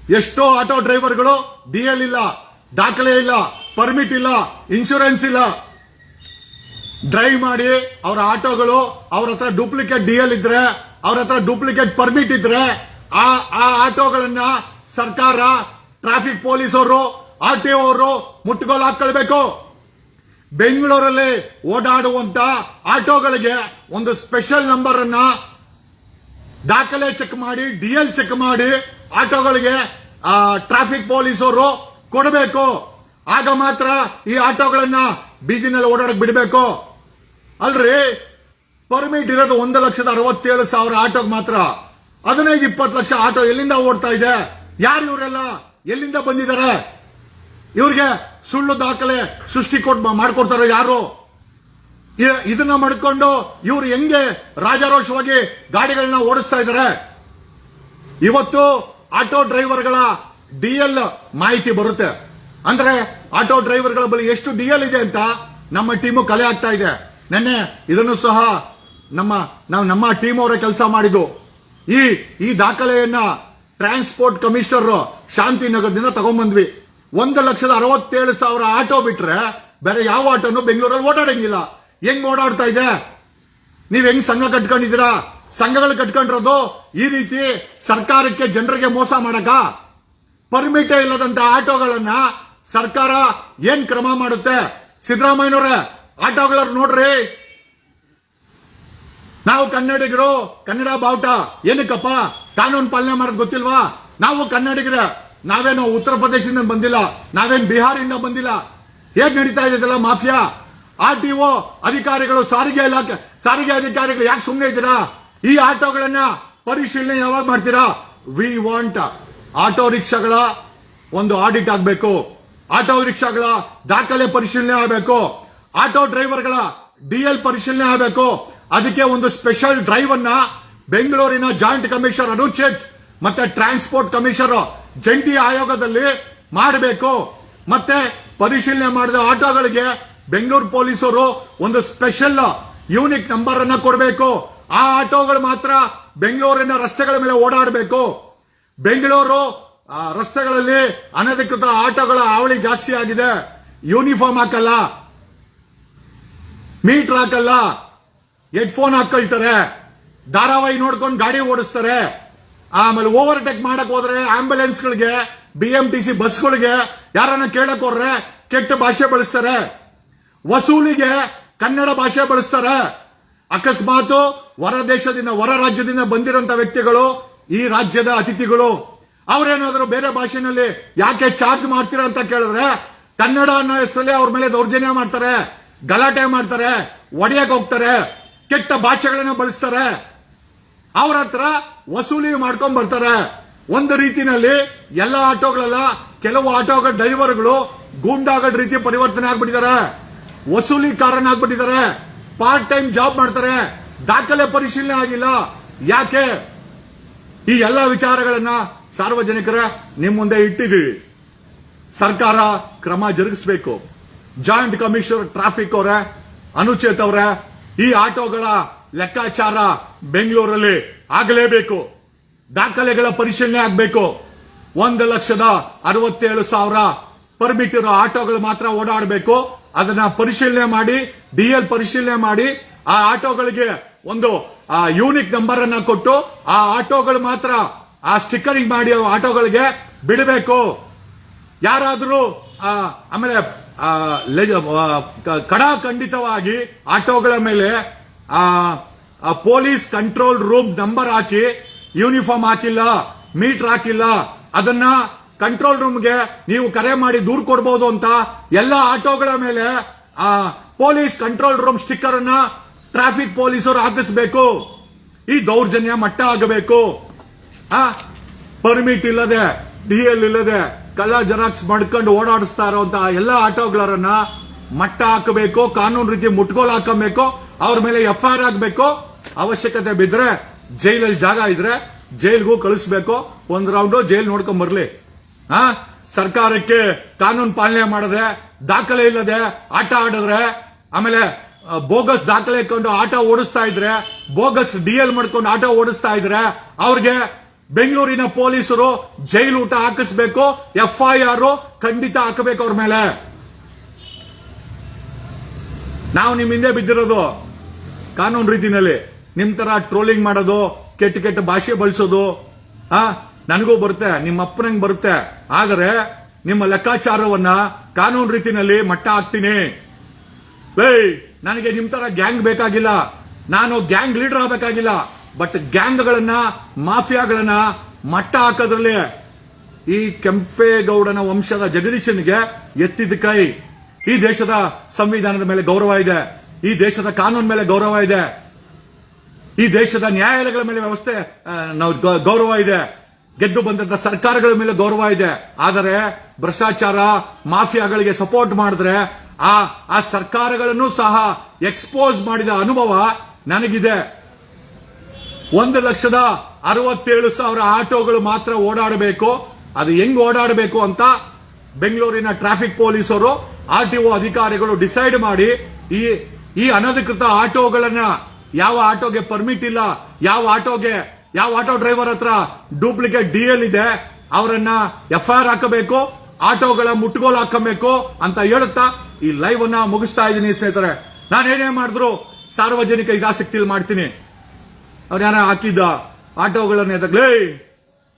S1: ಎಷ್ಟೋ ಆಟೋ ಡ್ರೈವರ್ಗಳು ಡಿ ಎಲ್ ಇಲ್ಲ, ದಾಖಲೆ ಇಲ್ಲ, ಪರ್ಮಿಟ್ ಇಲ್ಲ, ಇನ್ಶೂರೆನ್ಸ್ ಇಲ್ಲ. ಡ್ರೈವ್ ಮಾಡಿ ಅವರ ಆಟೋಗಳು ಅವ್ರ ಹತ್ರ ಡೂಪ್ಲಿಕೇಟ್ ಡಿ ಎಲ್ ಇದ್ರೆ, ಅವ್ರ ಹತ್ರ ಡೂಪ್ಲಿಕೇಟ್ ಪರ್ಮಿಟ್ ಇದ್ರೆ, ಆ ಆ ಆಟೋಗಳನ್ನ ಸರ್ಕಾರ, ಟ್ರಾಫಿಕ್ ಪೊಲೀಸ್ ಅವರು ಆರ್ ಟಿ ಅವರು ಮುಟ್ಟುಗೋಲು ಹಾಕೊಳ್ಬೇಕು ಬೆಂಗಳೂರಲ್ಲಿ ಓಡಾಡುವಂತ ಆಟೋಗಳಿಗೆ ಒಂದು ಸ್ಪೆಷಲ್ ನಂಬರ್ ಅನ್ನ ದಾಖಲೆ ಚೆಕ್ ಮಾಡಿ ಡಿ ಎಲ್ ಚೆಕ್ ಮಾಡಿ ಆಟೋಗಳಿಗೆ ಟ್ರಾಫಿಕ್ ಪೊಲೀಸ್ ಅವರು ಕೊಡಬೇಕು. ಆಗ ಮಾತ್ರ ಈ ಆಟೋಗಳನ್ನ ಬೀದಿನಲ್ಲಿ ಓಡಾಡಕ್ ಬಿಡಬೇಕು. ಅಲ್ರಿ? ಪರ್ಮಿಟ್ ಇರೋದು ಒಂದು ಲಕ್ಷದ ಅರವತ್ತೇಳು ಸಾವಿರ ಆಟೋಗೆ ಮಾತ್ರ. ಹದಿನೈದು ಇಪ್ಪತ್ತು ಲಕ್ಷ ಆಟೋ ಎಲ್ಲಿಂದ ಓಡ್ತಾ ಇದೆ? ಯಾರು ಇವರೆಲ್ಲ? ಎಲ್ಲಿಂದ ಬಂದಿದ್ದಾರೆ? ಇವ್ರಿಗೆ ಸುಳ್ಳು ದಾಖಲೆ ಸೃಷ್ಟಿ ಕೊಟ್ ಮಾಡ್ಕೊಡ್ತಾರೋ ಯಾರು? ಇದನ್ನ ಮಾಡ್ಕೊಂಡು ಇವ್ರು ಹೆಂಗೆ ರಾಜಾರೋಷವಾಗಿ ಗಾಡಿಗಳನ್ನ ಓಡಿಸ್ತಾ ಇದ್ದಾರೆ ಇವತ್ತು ಆಟೋ ಡ್ರೈವರ್ಗಳ ಡಿ ಎಲ್ ಮಾಹಿತಿ ಬರುತ್ತೆ. ಅಂದ್ರೆ ಆಟೋ ಡ್ರೈವರ್ಗಳ ಬಳಿ ಎಷ್ಟು ಡಿ ಎಲ್ ಇದೆ ಅಂತ ನಮ್ಮ ಟೀಮು ಕಲೆ ಆಗ್ತಾ ಇದೆ. ನೆನ್ನೆ ಇದನ್ನು ಸಹ ನಮ್ಮ ನಾವು ನಮ್ಮ ಟೀಮ್ ಅವರ ಕೆಲಸ ಮಾಡಿದ್ದು. ಈ ಈ ದಾಖಲೆಯನ್ನ ಟ್ರಾನ್ಸ್ಪೋರ್ಟ್ ಕಮಿಷನರ್ ಶಾಂತಿನಗರದಿಂದ ತಗೊಂಡ್ಬಂದ್ವಿ ಒಂದು ಲಕ್ಷದ ಅರವತ್ತೇಳು ಸಾವಿರ ಆಟೋ ಬಿಟ್ರೆ ಬೇರೆ ಯಾವ ಆಟೋನು ಬೆಂಗಳೂರಲ್ಲಿ ಓಡಾಡಂಗಿಲ್ಲ. ಹೆಂಗ್ ಓಡಾಡ್ತಾ ಇದೆ? ನೀವ್ ಹೆಂಗ್ ಸಂಘ ಕಟ್ಕೊಂಡಿದ್ದೀರಾ? ಸಂಘಗಳು ಕಟ್ಕೊಂಡಿರೋದು ಈ ರೀತಿ ಸರ್ಕಾರಕ್ಕೆ ಜನರಿಗೆ ಮೋಸ ಮಾಡಕ? ಪರ್ಮಿಟೇ ಇಲ್ಲದಂತ ಆಟೋಗಳನ್ನ ಸರ್ಕಾರ ಏನ್ ಕ್ರಮ ಮಾಡುತ್ತೆ? ಸಿದ್ದರಾಮಯ್ಯನವ್ರೆ ಆಟೋಗಳ ನೋಡ್ರಿ. ನಾವು ಕನ್ನಡಿಗರು, ಕನ್ನಡ ಬಾವುಟ, ಏನಕ್ಕಪ್ಪ? ಕಾನೂನು ಪಾಲನೆ ಮಾಡೋದು ಗೊತ್ತಿಲ್ವಾ? ನಾವು ಕನ್ನಡಿಗರ. ನಾವೇನು ಉತ್ತರ ಪ್ರದೇಶದಿಂದ ಬಂದಿಲ್ಲ, ನಾವೇನು ಬಿಹಾರಿಂದ ಬಂದಿಲ್ಲ. ಹೇಗ್ ನಡೀತಾ ಇದೆಯಲ್ಲ ಮಾಫಿಯಾ? ಆರ್ ಟಿ ಒ ಅಧಿಕಾರಿಗಳು ಸಾರಿಗೆ ಇಲಾಖೆ, ಸಾರಿಗೆ ಅಧಿಕಾರಿಗಳು ಯಾಕೆ ಸುಮ್ಮನೆ ಇದ್ದೀರಾ? ಈ ಆಟೋಗಳನ್ನ ಪರಿಶೀಲನೆ ಯಾವಾಗ ಮಾಡ್ತೀರಾ? ವಿ ವಾಂಟ್ ಆಟೋ ರಿಕ್ಷಾಗಳ ಒಂದು ಆಡಿಟ್ ಆಗಬೇಕು. ಆಟೋ ರಿಕ್ಷಾಗಳ ದಾಖಲೆ ಪರಿಶೀಲನೆ ಆಗಬೇಕು. ಆಟೋ ಡ್ರೈವರ್ಗಳ ಡಿಎಲ್ ಪರಿಶೀಲನೆ ಆಗಬೇಕು. ಅದಕ್ಕೆ ಒಂದು ಸ್ಪೆಷಲ್ ಡ್ರೈವ್ ಅನ್ನ ಬೆಂಗಳೂರಿನ ಜಾಯಿಂಟ್ ಕಮಿಷನರ್ ಅನುಚಿತ್ ಮತ್ತೆ ಟ್ರಾನ್ಸ್ಪೋರ್ಟ್ ಕಮಿಷನರ್ ಜಂಟಿ ಆಯೋಗದಲ್ಲಿ ಮಾಡಬೇಕು. ಮತ್ತೆ ಪರಿಶೀಲನೆ ಮಾಡಿದ ಆಟೋಗಳಿಗೆ ಬೆಂಗಳೂರು ಪೊಲೀಸರು ಒಂದು ಸ್ಪೆಷಲ್ ಯೂನಿಕ್ ನಂಬರ್ ಅನ್ನ ಕೊಡಬೇಕು. ಆ ಆಟೋಗಳು ಮಾತ್ರ ಬೆಂಗಳೂರಿನ ರಸ್ತೆಗಳ ಮೇಲೆ ಓಡಾಡಬೇಕು. ಬೆಂಗಳೂರು ರಸ್ತೆಗಳಲ್ಲಿ ಅನಧಿಕೃತ ಆಟೋಗಳ ಹಾವಳಿ ಜಾಸ್ತಿ ಆಗಿದೆ. ಯೂನಿಫಾರ್ಮ್ ಹಾಕಲ್ಲ. ಮೀಟರ್ ಹಾಕಲ್ಲ. ಹೆಡ್ಫೋನ್ ಹಾಕೊಳ್ತಾರೆ. ಧಾರಾವಾಹಿ ನೋಡ್ಕೊಂಡು ಗಾಡಿ ಓಡಿಸ್ತಾರೆ. ಆಮೇಲೆ ಓವರ್ಟೇಕ್ ಮಾಡಕ್ ಹೋದ್ರೆ ಆಂಬ್ಯುಲೆನ್ಸ್ಗಳಿಗೆ ಬಿ ಎಂ ಟಿ ಸಿ ಬಸ್ಗಳಿಗೆ ಯಾರನ್ನ ಕೇಳಕ್ ಹೋದ್ರೆ ಕೆಟ್ಟ ಭಾಷೆ ಬಳಸ್ತಾರೆ. ವಸೂಲಿಗೆ ಕನ್ನಡ ಭಾಷೆ ಬಳಸ್ತಾರೆ. ಅಕಸ್ಮಾತ್ ಹೊರ ದೇಶದಿಂದ, ಹೊರ ರಾಜ್ಯದಿಂದ ಬಂದಿರುವಂತ ವ್ಯಕ್ತಿಗಳು ಈ ರಾಜ್ಯದ ಅತಿಥಿಗಳು. ಅವ್ರೇನಾದ್ರು ಬೇರೆ ಭಾಷೆನಲ್ಲಿ ಯಾಕೆ ಚಾರ್ಜ್ ಮಾಡ್ತೀರಾ ಅಂತ ಕೇಳಿದ್ರೆ, ಕನ್ನಡ ಅನ್ನೋ ಹೆಸರಲ್ಲಿ ಅವ್ರ ಮೇಲೆ ದೌರ್ಜನ್ಯ ಮಾಡ್ತಾರೆ, ಗಲಾಟೆ ಮಾಡ್ತಾರೆ ಒಡೆಯಕ್ಕೆ ಹೋಗ್ತಾರೆ, ಕೆಟ್ಟ ಭಾಷೆಗಳನ್ನ ಬಳಸ್ತಾರೆ. ಅವ್ರ ಹತ್ರ ವಸೂಲಿ ಮಾಡ್ಕೊಂಡ್ ಬರ್ತಾರೆ. ಒಂದು ರೀತಿನಲ್ಲಿ ಎಲ್ಲ ಆಟೋಗಳೆಲ್ಲ, ಕೆಲವು ಆಟೋಗಳ ಡ್ರೈವರ್ಗಳು ಗೂಂಡಾಗಳ ರೀತಿ ಪರಿವರ್ತನೆ ಆಗ್ಬಿಟ್ಟಿದ್ದಾರೆ. ವಸೂಲಿಕಾರನಾಗ್ಬಿಟ್ಟಿದ್ದಾರೆ ಪಾರ್ಟ್ ಟೈಮ್ ಜಾಬ್ ಮಾಡ್ತಾರೆ. ದಾಖಲೆ ಪರಿಶೀಲನೆ ಆಗಿಲ್ಲ. ಯಾಕೆ? ಈ ಎಲ್ಲ ವಿಚಾರಗಳನ್ನ ಸಾರ್ವಜನಿಕರ ನಿಮ್ ಮುಂದೆ ಇಟ್ಟಿದ್ದೀವಿ ಸರ್ಕಾರ ಕ್ರಮ ಜರುಗಿಸಬೇಕು. ಜಾಯಿಂಟ್ ಕಮಿಷನರ್ ಟ್ರಾಫಿಕ್ ಅವರ, ಅನುಚೇತ್ ಅವರ, ಈ ಆಟೋಗಳ ಲೆಕ್ಕಾಚಾರ ಬೆಂಗಳೂರಲ್ಲಿ ಆಗಲೇಬೇಕು. ದಾಖಲೆಗಳ ಪರಿಶೀಲನೆ ಆಗಬೇಕು. ಒಂದು ಲಕ್ಷದ ಅರವತ್ತೇಳು ಸಾವಿರ ಪರ್ಮಿಟ್ ಇರೋ ಆಟೋಗಳು ಮಾತ್ರ ಓಡಾಡಬೇಕು. ಅದನ್ನ ಪರಿಶೀಲನೆ ಮಾಡಿ, ಡಿಎಲ್ ಪರಿಶೀಲನೆ ಮಾಡಿ, ಆ ಆಟೋಗಳಿಗೆ ಒಂದು ಯೂನಿಕ್ ನಂಬರ್ ಅನ್ನ ಕೊಟ್ಟು, ಆ ಆಟೋಗಳು ಮಾತ್ರ, ಆ ಸ್ಟಿಕ್ಕರಿಂಗ್ ಮಾಡಿ ಆಟೋಗಳಿಗೆ ಬಿಡಬೇಕು. ಯಾರಾದರೂ ಆಮೇಲೆ ಕಡಾಖಂಡಿತವಾಗಿ ಆಟೋಗಳ ಮೇಲೆ ಪೊಲೀಸ್ ಕಂಟ್ರೋಲ್ ರೂಮ್ ನಂಬರ್ ಹಾಕಿ, ಯೂನಿಫಾರ್ಮ್ ಹಾಕಿಲ್ಲ, ಮೀಟರ್ ಹಾಕಿಲ್ಲ, ಅದನ್ನ ಕಂಟ್ರೋಲ್ ರೂಮ್ಗೆ ನೀವು ಕರೆ ಮಾಡಿ ದೂರು ಕೊಡಬಹುದು ಅಂತ ಎಲ್ಲ ಆಟೋಗಳ ಮೇಲೆ ಪೊಲೀಸ್ ಕಂಟ್ರೋಲ್ ರೂಮ್ ಸ್ಟಿಕ್ಕರ್ ಅನ್ನ ಟ್ರಾಫಿಕ್ ಪೊಲೀಸರು ಹಾಕಿಸ್ಬೇಕು. ಈ ದೌರ್ಜನ್ಯ ಮಟ್ಟ ಆಗಬೇಕು. ಆ, ಪರ್ಮಿಟ್ ಇಲ್ಲದೆ ಡಿ ಎಲ್ ಇಲ್ಲದೆ ಕಲ್ಲ ಜೆರಾಕ್ಸ್ ಮಾಡ್ಕೊಂಡು ಓಡಾಡಿಸ್ತಾ ಇರೋಂತ ಎಲ್ಲ ಆಟೋಗಳರನ್ನ ಮಟ್ಟ ಹಾಕಬೇಕು, ಕಾನೂನು ರೀತಿ ಮುಟ್ಗೋಲ್ ಹಾಕಬೇಕು. ಅವ್ರ ಮೇಲೆ ಎಫ್ ಐ ಆರ್ ಆಗ್ಬೇಕು. ಅವಶ್ಯಕತೆ ಬಿದ್ರೆ ಜೈಲಲ್ಲಿ ಜಾಗ ಇದ್ರೆ ಜೈಲ್ಗೂ ಕಳಿಸ್ಬೇಕು. ಒಂದ್ ರೌಂಡ್ ಜೈಲ್ ನೋಡ್ಕೊಂಡ್ ಬರ್ಲಿ. ಆ ಸರ್ಕಾರಕ್ಕೆ ಕಾನೂನು ಪಾಲನೆ ಮಾಡದೆ, ದಾಖಲೆ ಇಲ್ಲದೆ ಆಟ ಆಡಿದ್ರೆ, ಆಮೇಲೆ ಬೋಗಸ್ ದಾಖಲೆ ಇಟ್ಕೊಂಡು ಆಟ ಓಡಿಸ್ತಾ ಇದ್ರೆ, ಬೋಗಸ್ ಡಿ ಎಲ್ ಮಾಡ್ಕೊಂಡು ಆಟ ಓಡಿಸ್ತಾ ಇದ್ರೆ, ಅವ್ರಿಗೆ ಬೆಂಗಳೂರಿನ ಪೊಲೀಸರು ಜೈಲು ಊಟ ಹಾಕಿಸ್ಬೇಕು ಎಫ್ ಐ ಆರ್ ಖಂಡಿತ ಹಾಕಬೇಕು ಅವ್ರ ಮೇಲೆ. ನಾವು ನಿಮ್ಮ ಹಿಂದೆ ಬಿದ್ದಿರೋದು. ಕಾನೂನು ರೀತಿನಲ್ಲಿ ನಿಮ್ ತರ ಟ್ರೋಲಿಂಗ್ ಮಾಡೋದು, ಕೆಟ್ಟ ಕೆಟ್ಟ ಭಾಷೆ ಬಳಸೋದು, ಆ, ನನಗೂ ಬರುತ್ತೆ ನಿಮ್ಮ ಅಪ್ಪನಂಗ್ ಬರುತ್ತೆ. ಆದರೆ ನಿಮ್ಮ ಲೆಕ್ಕಾಚಾರವನ್ನ ಕಾನೂನು ರೀತಿನಲ್ಲಿ ಮಟ್ಟ ಹಾಕ್ತೀನಿ. ಏಯ್, ನನಗೆ ನಿಮ್ ತರ ಗ್ಯಾಂಗ್ ಬೇಕಾಗಿಲ್ಲ. ನಾನು ಗ್ಯಾಂಗ್ ಲೀಡರ್ ಆಗಬೇಕಾಗಿಲ್ಲ. ಬಟ್ ಗ್ಯಾಂಗ್ಗಳನ್ನ, ಮಾಫಿಯಾಗಳನ್ನ ಮಟ್ಟ ಹಾಕೋದ್ರಲ್ಲಿ ಈ ಕೆಂಪೇಗೌಡನ ವಂಶದ ಜಗದೀಶನಿಗೆ ಎತ್ತಿದ ಕೈ. ಈ ದೇಶದ ಸಂವಿಧಾನದ ಮೇಲೆ ಗೌರವ ಇದೆ. ಈ ದೇಶದ ಕಾನೂನು ಮೇಲೆ ಗೌರವ ಇದೆ. ಈ ದೇಶದ ನ್ಯಾಯಾಲಯಗಳ ಮೇಲೆ ವ್ಯವಸ್ಥೆ ಗೌರವ ಇದೆ. ಗೆದ್ದು ಬಂದಂತ ಸರ್ಕಾರಗಳ ಮೇಲೆ ಗೌರವ ಇದೆ. ಆದರೆ ಭ್ರಷ್ಟಾಚಾರ ಮಾಫಿಯಾಗಳಿಗೆ ಸಪೋರ್ಟ್ ಮಾಡಿದ್ರೆ ಆ ಆ ಸರ್ಕಾರಗಳನ್ನು ಸಹ ಎಕ್ಸ್ಪೋಸ್ ಮಾಡಿದ ಅನುಭವ ನನಗಿದೆ. ಒಂದು ಲಕ್ಷದ ಅರವತ್ತೇಳು ಸಾವಿರ ಆಟೋಗಳು ಮಾತ್ರ ಓಡಾಡಬೇಕು. ಅದು ಹೆಂಗ್ ಓಡಾಡಬೇಕು ಅಂತ ಬೆಂಗಳೂರಿನ ಟ್ರಾಫಿಕ್ ಪೊಲೀಸರು, ಆರ್ ಟಿ ಒ ಅಧಿಕಾರಿಗಳು ಡಿಸೈಡ್ ಮಾಡಿ ಈ ಈ ಅನಧಿಕೃತ ಆಟೋಗಳನ್ನ ಯಾವ ಆಟೋಗೆ ಪರ್ಮಿಟ್ ಇಲ್ಲ, ಯಾವ ಆಟೋಗೆ, ಯಾವ ಆಟೋ ಡ್ರೈವರ್ ಹತ್ರ ಡೂಪ್ಲಿಕೇಟ್ ಡಿ ಎಲ್ ಇದೆ, ಅವರನ್ನ ಎಫ್ ಐ ಆರ್ ಹಾಕಬೇಕು, ಆಟೋಗಳ ಮುಟ್ಗೋಲ್ ಹಾಕಬೇಕು ಅಂತ ಹೇಳುತ್ತಾ ಈ ಲೈವ್ ಅನ್ನ ಮುಗಿಸ್ತಾ ಇದ್ದೀನಿ ಸ್ನೇಹಿತರೆ. ಏನೇ ಮಾಡಿದ್ರು ಸಾರ್ವಜನಿಕ ಹಿತಾಸಕ್ತಿಯಲ್ಲಿ ಮಾಡ್ತೀನಿ. ಅವ್ರು ಯಾರ ಹಾಕಿದ್ದ ಆಟೋಗಳನ್ನ ಎದಗ್ಲೇ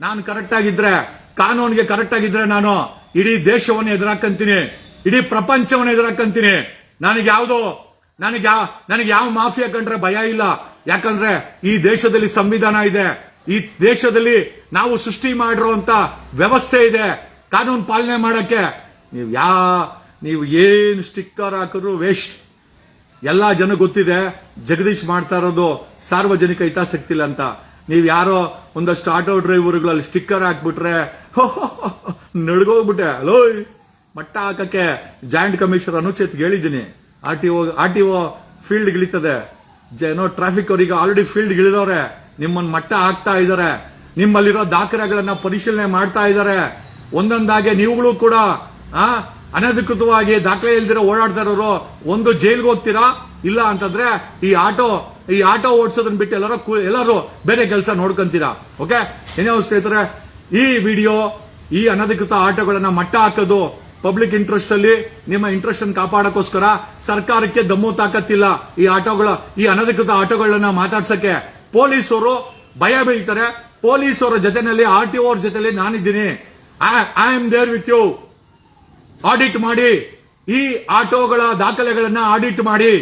S1: ನಾನು ಕರೆಕ್ಟ್ ಆಗಿದ್ರೆ, ಕಾನೂನಿಗೆ ಕರೆಕ್ಟ್ ಆಗಿದ್ರೆ ನಾನು ಇಡೀ ದೇಶವನ್ನು ಎದುರಾಕಂತೀನಿ, ಇಡೀ ಪ್ರಪಂಚವನ್ನು ಎದುರಾಕಂತೀನಿ. ನನಗೆ ಯಾವ್ದು ನನಗೆ ಯಾವ ನನಗೆ ಯಾವ ಮಾಫಿಯಾ ಕಂಡ್ರೆ ಭಯ ಇಲ್ಲ. ಯಾಕಂದ್ರೆ ಈ ದೇಶದಲ್ಲಿ ಸಂವಿಧಾನ ಇದೆ. ಈ ದೇಶದಲ್ಲಿ ನಾವು ಸೃಷ್ಟಿ ಮಾಡಿರುವಂತ ವ್ಯವಸ್ಥೆ ಇದೆ. ಕಾನೂನು ಪಾಲನೆ ಮಾಡಕ್ಕೆ ನೀವು ಯಾ ನೀವು ಏನು ಸ್ಟಿಕ್ಕರ್ ಹಾಕಿದ್ರು ವೇಸ್ಟ್. ಎಲ್ಲ ಜನ ಗೊತ್ತಿದೆ. ಜಗದೀಶ್ ಮಾಡ್ತಾ ಇರೋದು ಸಾರ್ವಜನಿಕ ಹಿತಾಸಕ್ತಿಲ್ಲ ಅಂತ. ನೀವು ಯಾರೋ ಒಂದಷ್ಟು ಆಟೋ ಡ್ರೈವರ್ಗಳಲ್ಲಿ ಸ್ಟಿಕ್ಕರ್ ಹಾಕ್ಬಿಟ್ರೆ ನಡ್ಗೋಗ್ಬಿಟ್ಟೆ. ಅಲೋಯ್ ಮಟ್ಟ ಹಾಕಕ್ಕೆ ಜಾಯಿಂಟ್ ಕಮಿಷನರ್ ಅನುಚೇತ್ ಹೇಳಿದ್ದೀನಿ. R T O R T O field ಇಳಿತದೆ. ಏನೋ ಟ್ರಾಫಿಕ್ ಅವರಿಗೆ ಆಲ್ರೆಡಿ ಫೀಲ್ಡ್ ಇಳಿದವ್ರೆ. ನಿಮ್ಮನ್ನ ಮಟ್ಟ ಹಾಕ್ತಾ ಇದಾರೆ. ನಿಮ್ಮಲ್ಲಿರೋ ದಾಖಲೆಗಳನ್ನ ಪರಿಶೀಲನೆ ಮಾಡ್ತಾ ಇದ್ದಾರೆ ಒಂದೊಂದಾಗೆ ನೀವುಗಳು ಕೂಡ, ಆ, ಅನಧಿಕೃತವಾಗಿ ದಾಖಲೆ ಇಲ್ದಿರೋ ಓಡಾಡ್ತಾ ಇರೋರು ಒಂದು ಜೈಲ್ಗೆ ಹೋಗ್ತೀರಾ? ಇಲ್ಲ ಅಂತಂದ್ರೆ ಈ ಆಟೋ ಈ ಆಟೋ ಓಡಿಸೋದನ್ನ ಬಿಟ್ಟು ಎಲ್ಲರೂ ಎಲ್ಲರೂ ಬೇರೆ ಕೆಲಸ ನೋಡ್ಕೊಂತೀರಾ? ಓಕೆ? ಏನೇ ಸ್ನೇಹಿತರೆ, ಈ ವಿಡಿಯೋ, ಈ ಅನಧಿಕೃತ ಆಟೋಗಳನ್ನ ಮಟ್ಟ ಹಾಕೋದು ಪಬ್ಲಿಕ್ ಇಂಟ್ರೆಸ್ಟ್ ಅಲ್ಲಿ ನಿಮ್ಮ ಇಂಟ್ರೆಸ್ಟ್ ಅನ್ನು ಕಾಪಾಡಕ್ಕೋಸ್ಕರ ಸರ್ಕಾರಕ್ಕೆ ದಮ್ಮು ತಾಕತ್ತಿಲ್ಲ. ಈ ಆಟೋಗಳ, ಈ ಅನಧಿಕೃತ ಆಟೋಗಳನ್ನ ಮಾತಾಡ್ಸಕ್ಕೆ ಪೊಲೀಸರು ಭಯ ಬೀಳ್ತಾರೆ. ಪೊಲೀಸರ ಜೊತೆನಲ್ಲಿ ಆರ್ ಟಿ ಓರ್ ಜೊತೆಲಿ ನಾನಿದ್ದೀನಿ. I am there with you audit ಮಾಡಿ. ಈ ಆಟೋಗಳ ದಾಖಲೆಗಳನ್ನ ಆಡಿಟ್ ಮಾಡಿ.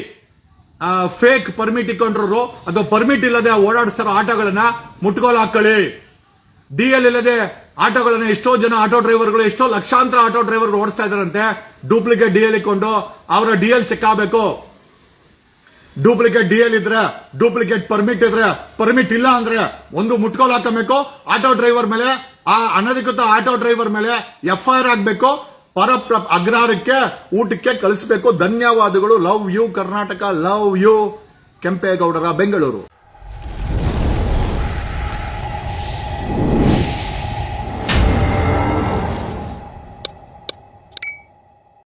S1: ಫೇಕ್ ಪರ್ಮಿಟ್ ಇಟ್ಕೊಂಡ್ರು ಅಥವಾ ಪರ್ಮಿಟ್ ಇಲ್ಲದೆ ಓಡಾಡಿಸ್ತಾರೋ ಆಟೋಗಳನ್ನ ಮುಟ್ಕೋಲ್ ಹಾಕೊಳ್ಳಿ. ಡಿಎಲ್ ಇಲ್ಲದೆ ಆಟೋಗಳನ್ನ ಎಷ್ಟೋ ಜನ ಆಟೋ ಡ್ರೈವರ್ಗಳು, ಎಷ್ಟೋ ಲಕ್ಷಾಂತರ ಆಟೋ ಡ್ರೈವರ್ ಓಡಿಸ್ತಾ ಇದಾರಂತೆ ಡೂಪ್ಲಿಕೇಟ್ ಡಿ ಎಲ್ ಇಟ್ಕೊಂಡು ಅವರ ಡಿ ಎಲ್ ಚೆಕ್ ಆಗಬೇಕು. ಡೂಪ್ಲಿಕೇಟ್ ಡಿ ಎಲ್ ಇದ್ರೆ, ಡೂಪ್ಲಿಕೇಟ್ ಪರ್ಮಿಟ್ ಇದ್ರೆ, ಪರ್ಮಿಟ್ ಇಲ್ಲ ಅಂದ್ರೆ ಒಂದು ಮುಟ್ಕೋಲ್ ಹಾಕಬೇಕು. ಆಟೋ ಡ್ರೈವರ್ ಮೇಲೆ, ಆ ಅನಧಿಕೃತ ಆಟೋ ಡ್ರೈವರ್ ಮೇಲೆ ಎಫ್ ಐ ಆರ್ ಆಗಬೇಕು ಪ್ರ- ಅಗ್ರಹಾರಕ್ಕೆ, ಊಟಕ್ಕೆ ಕಳಿಸಬೇಕು. ಧನ್ಯವಾದಗಳು. Love you, Karnataka, love you, ಕೆಂಪೇಗೌಡರ, ಬೆಂಗಳೂರು.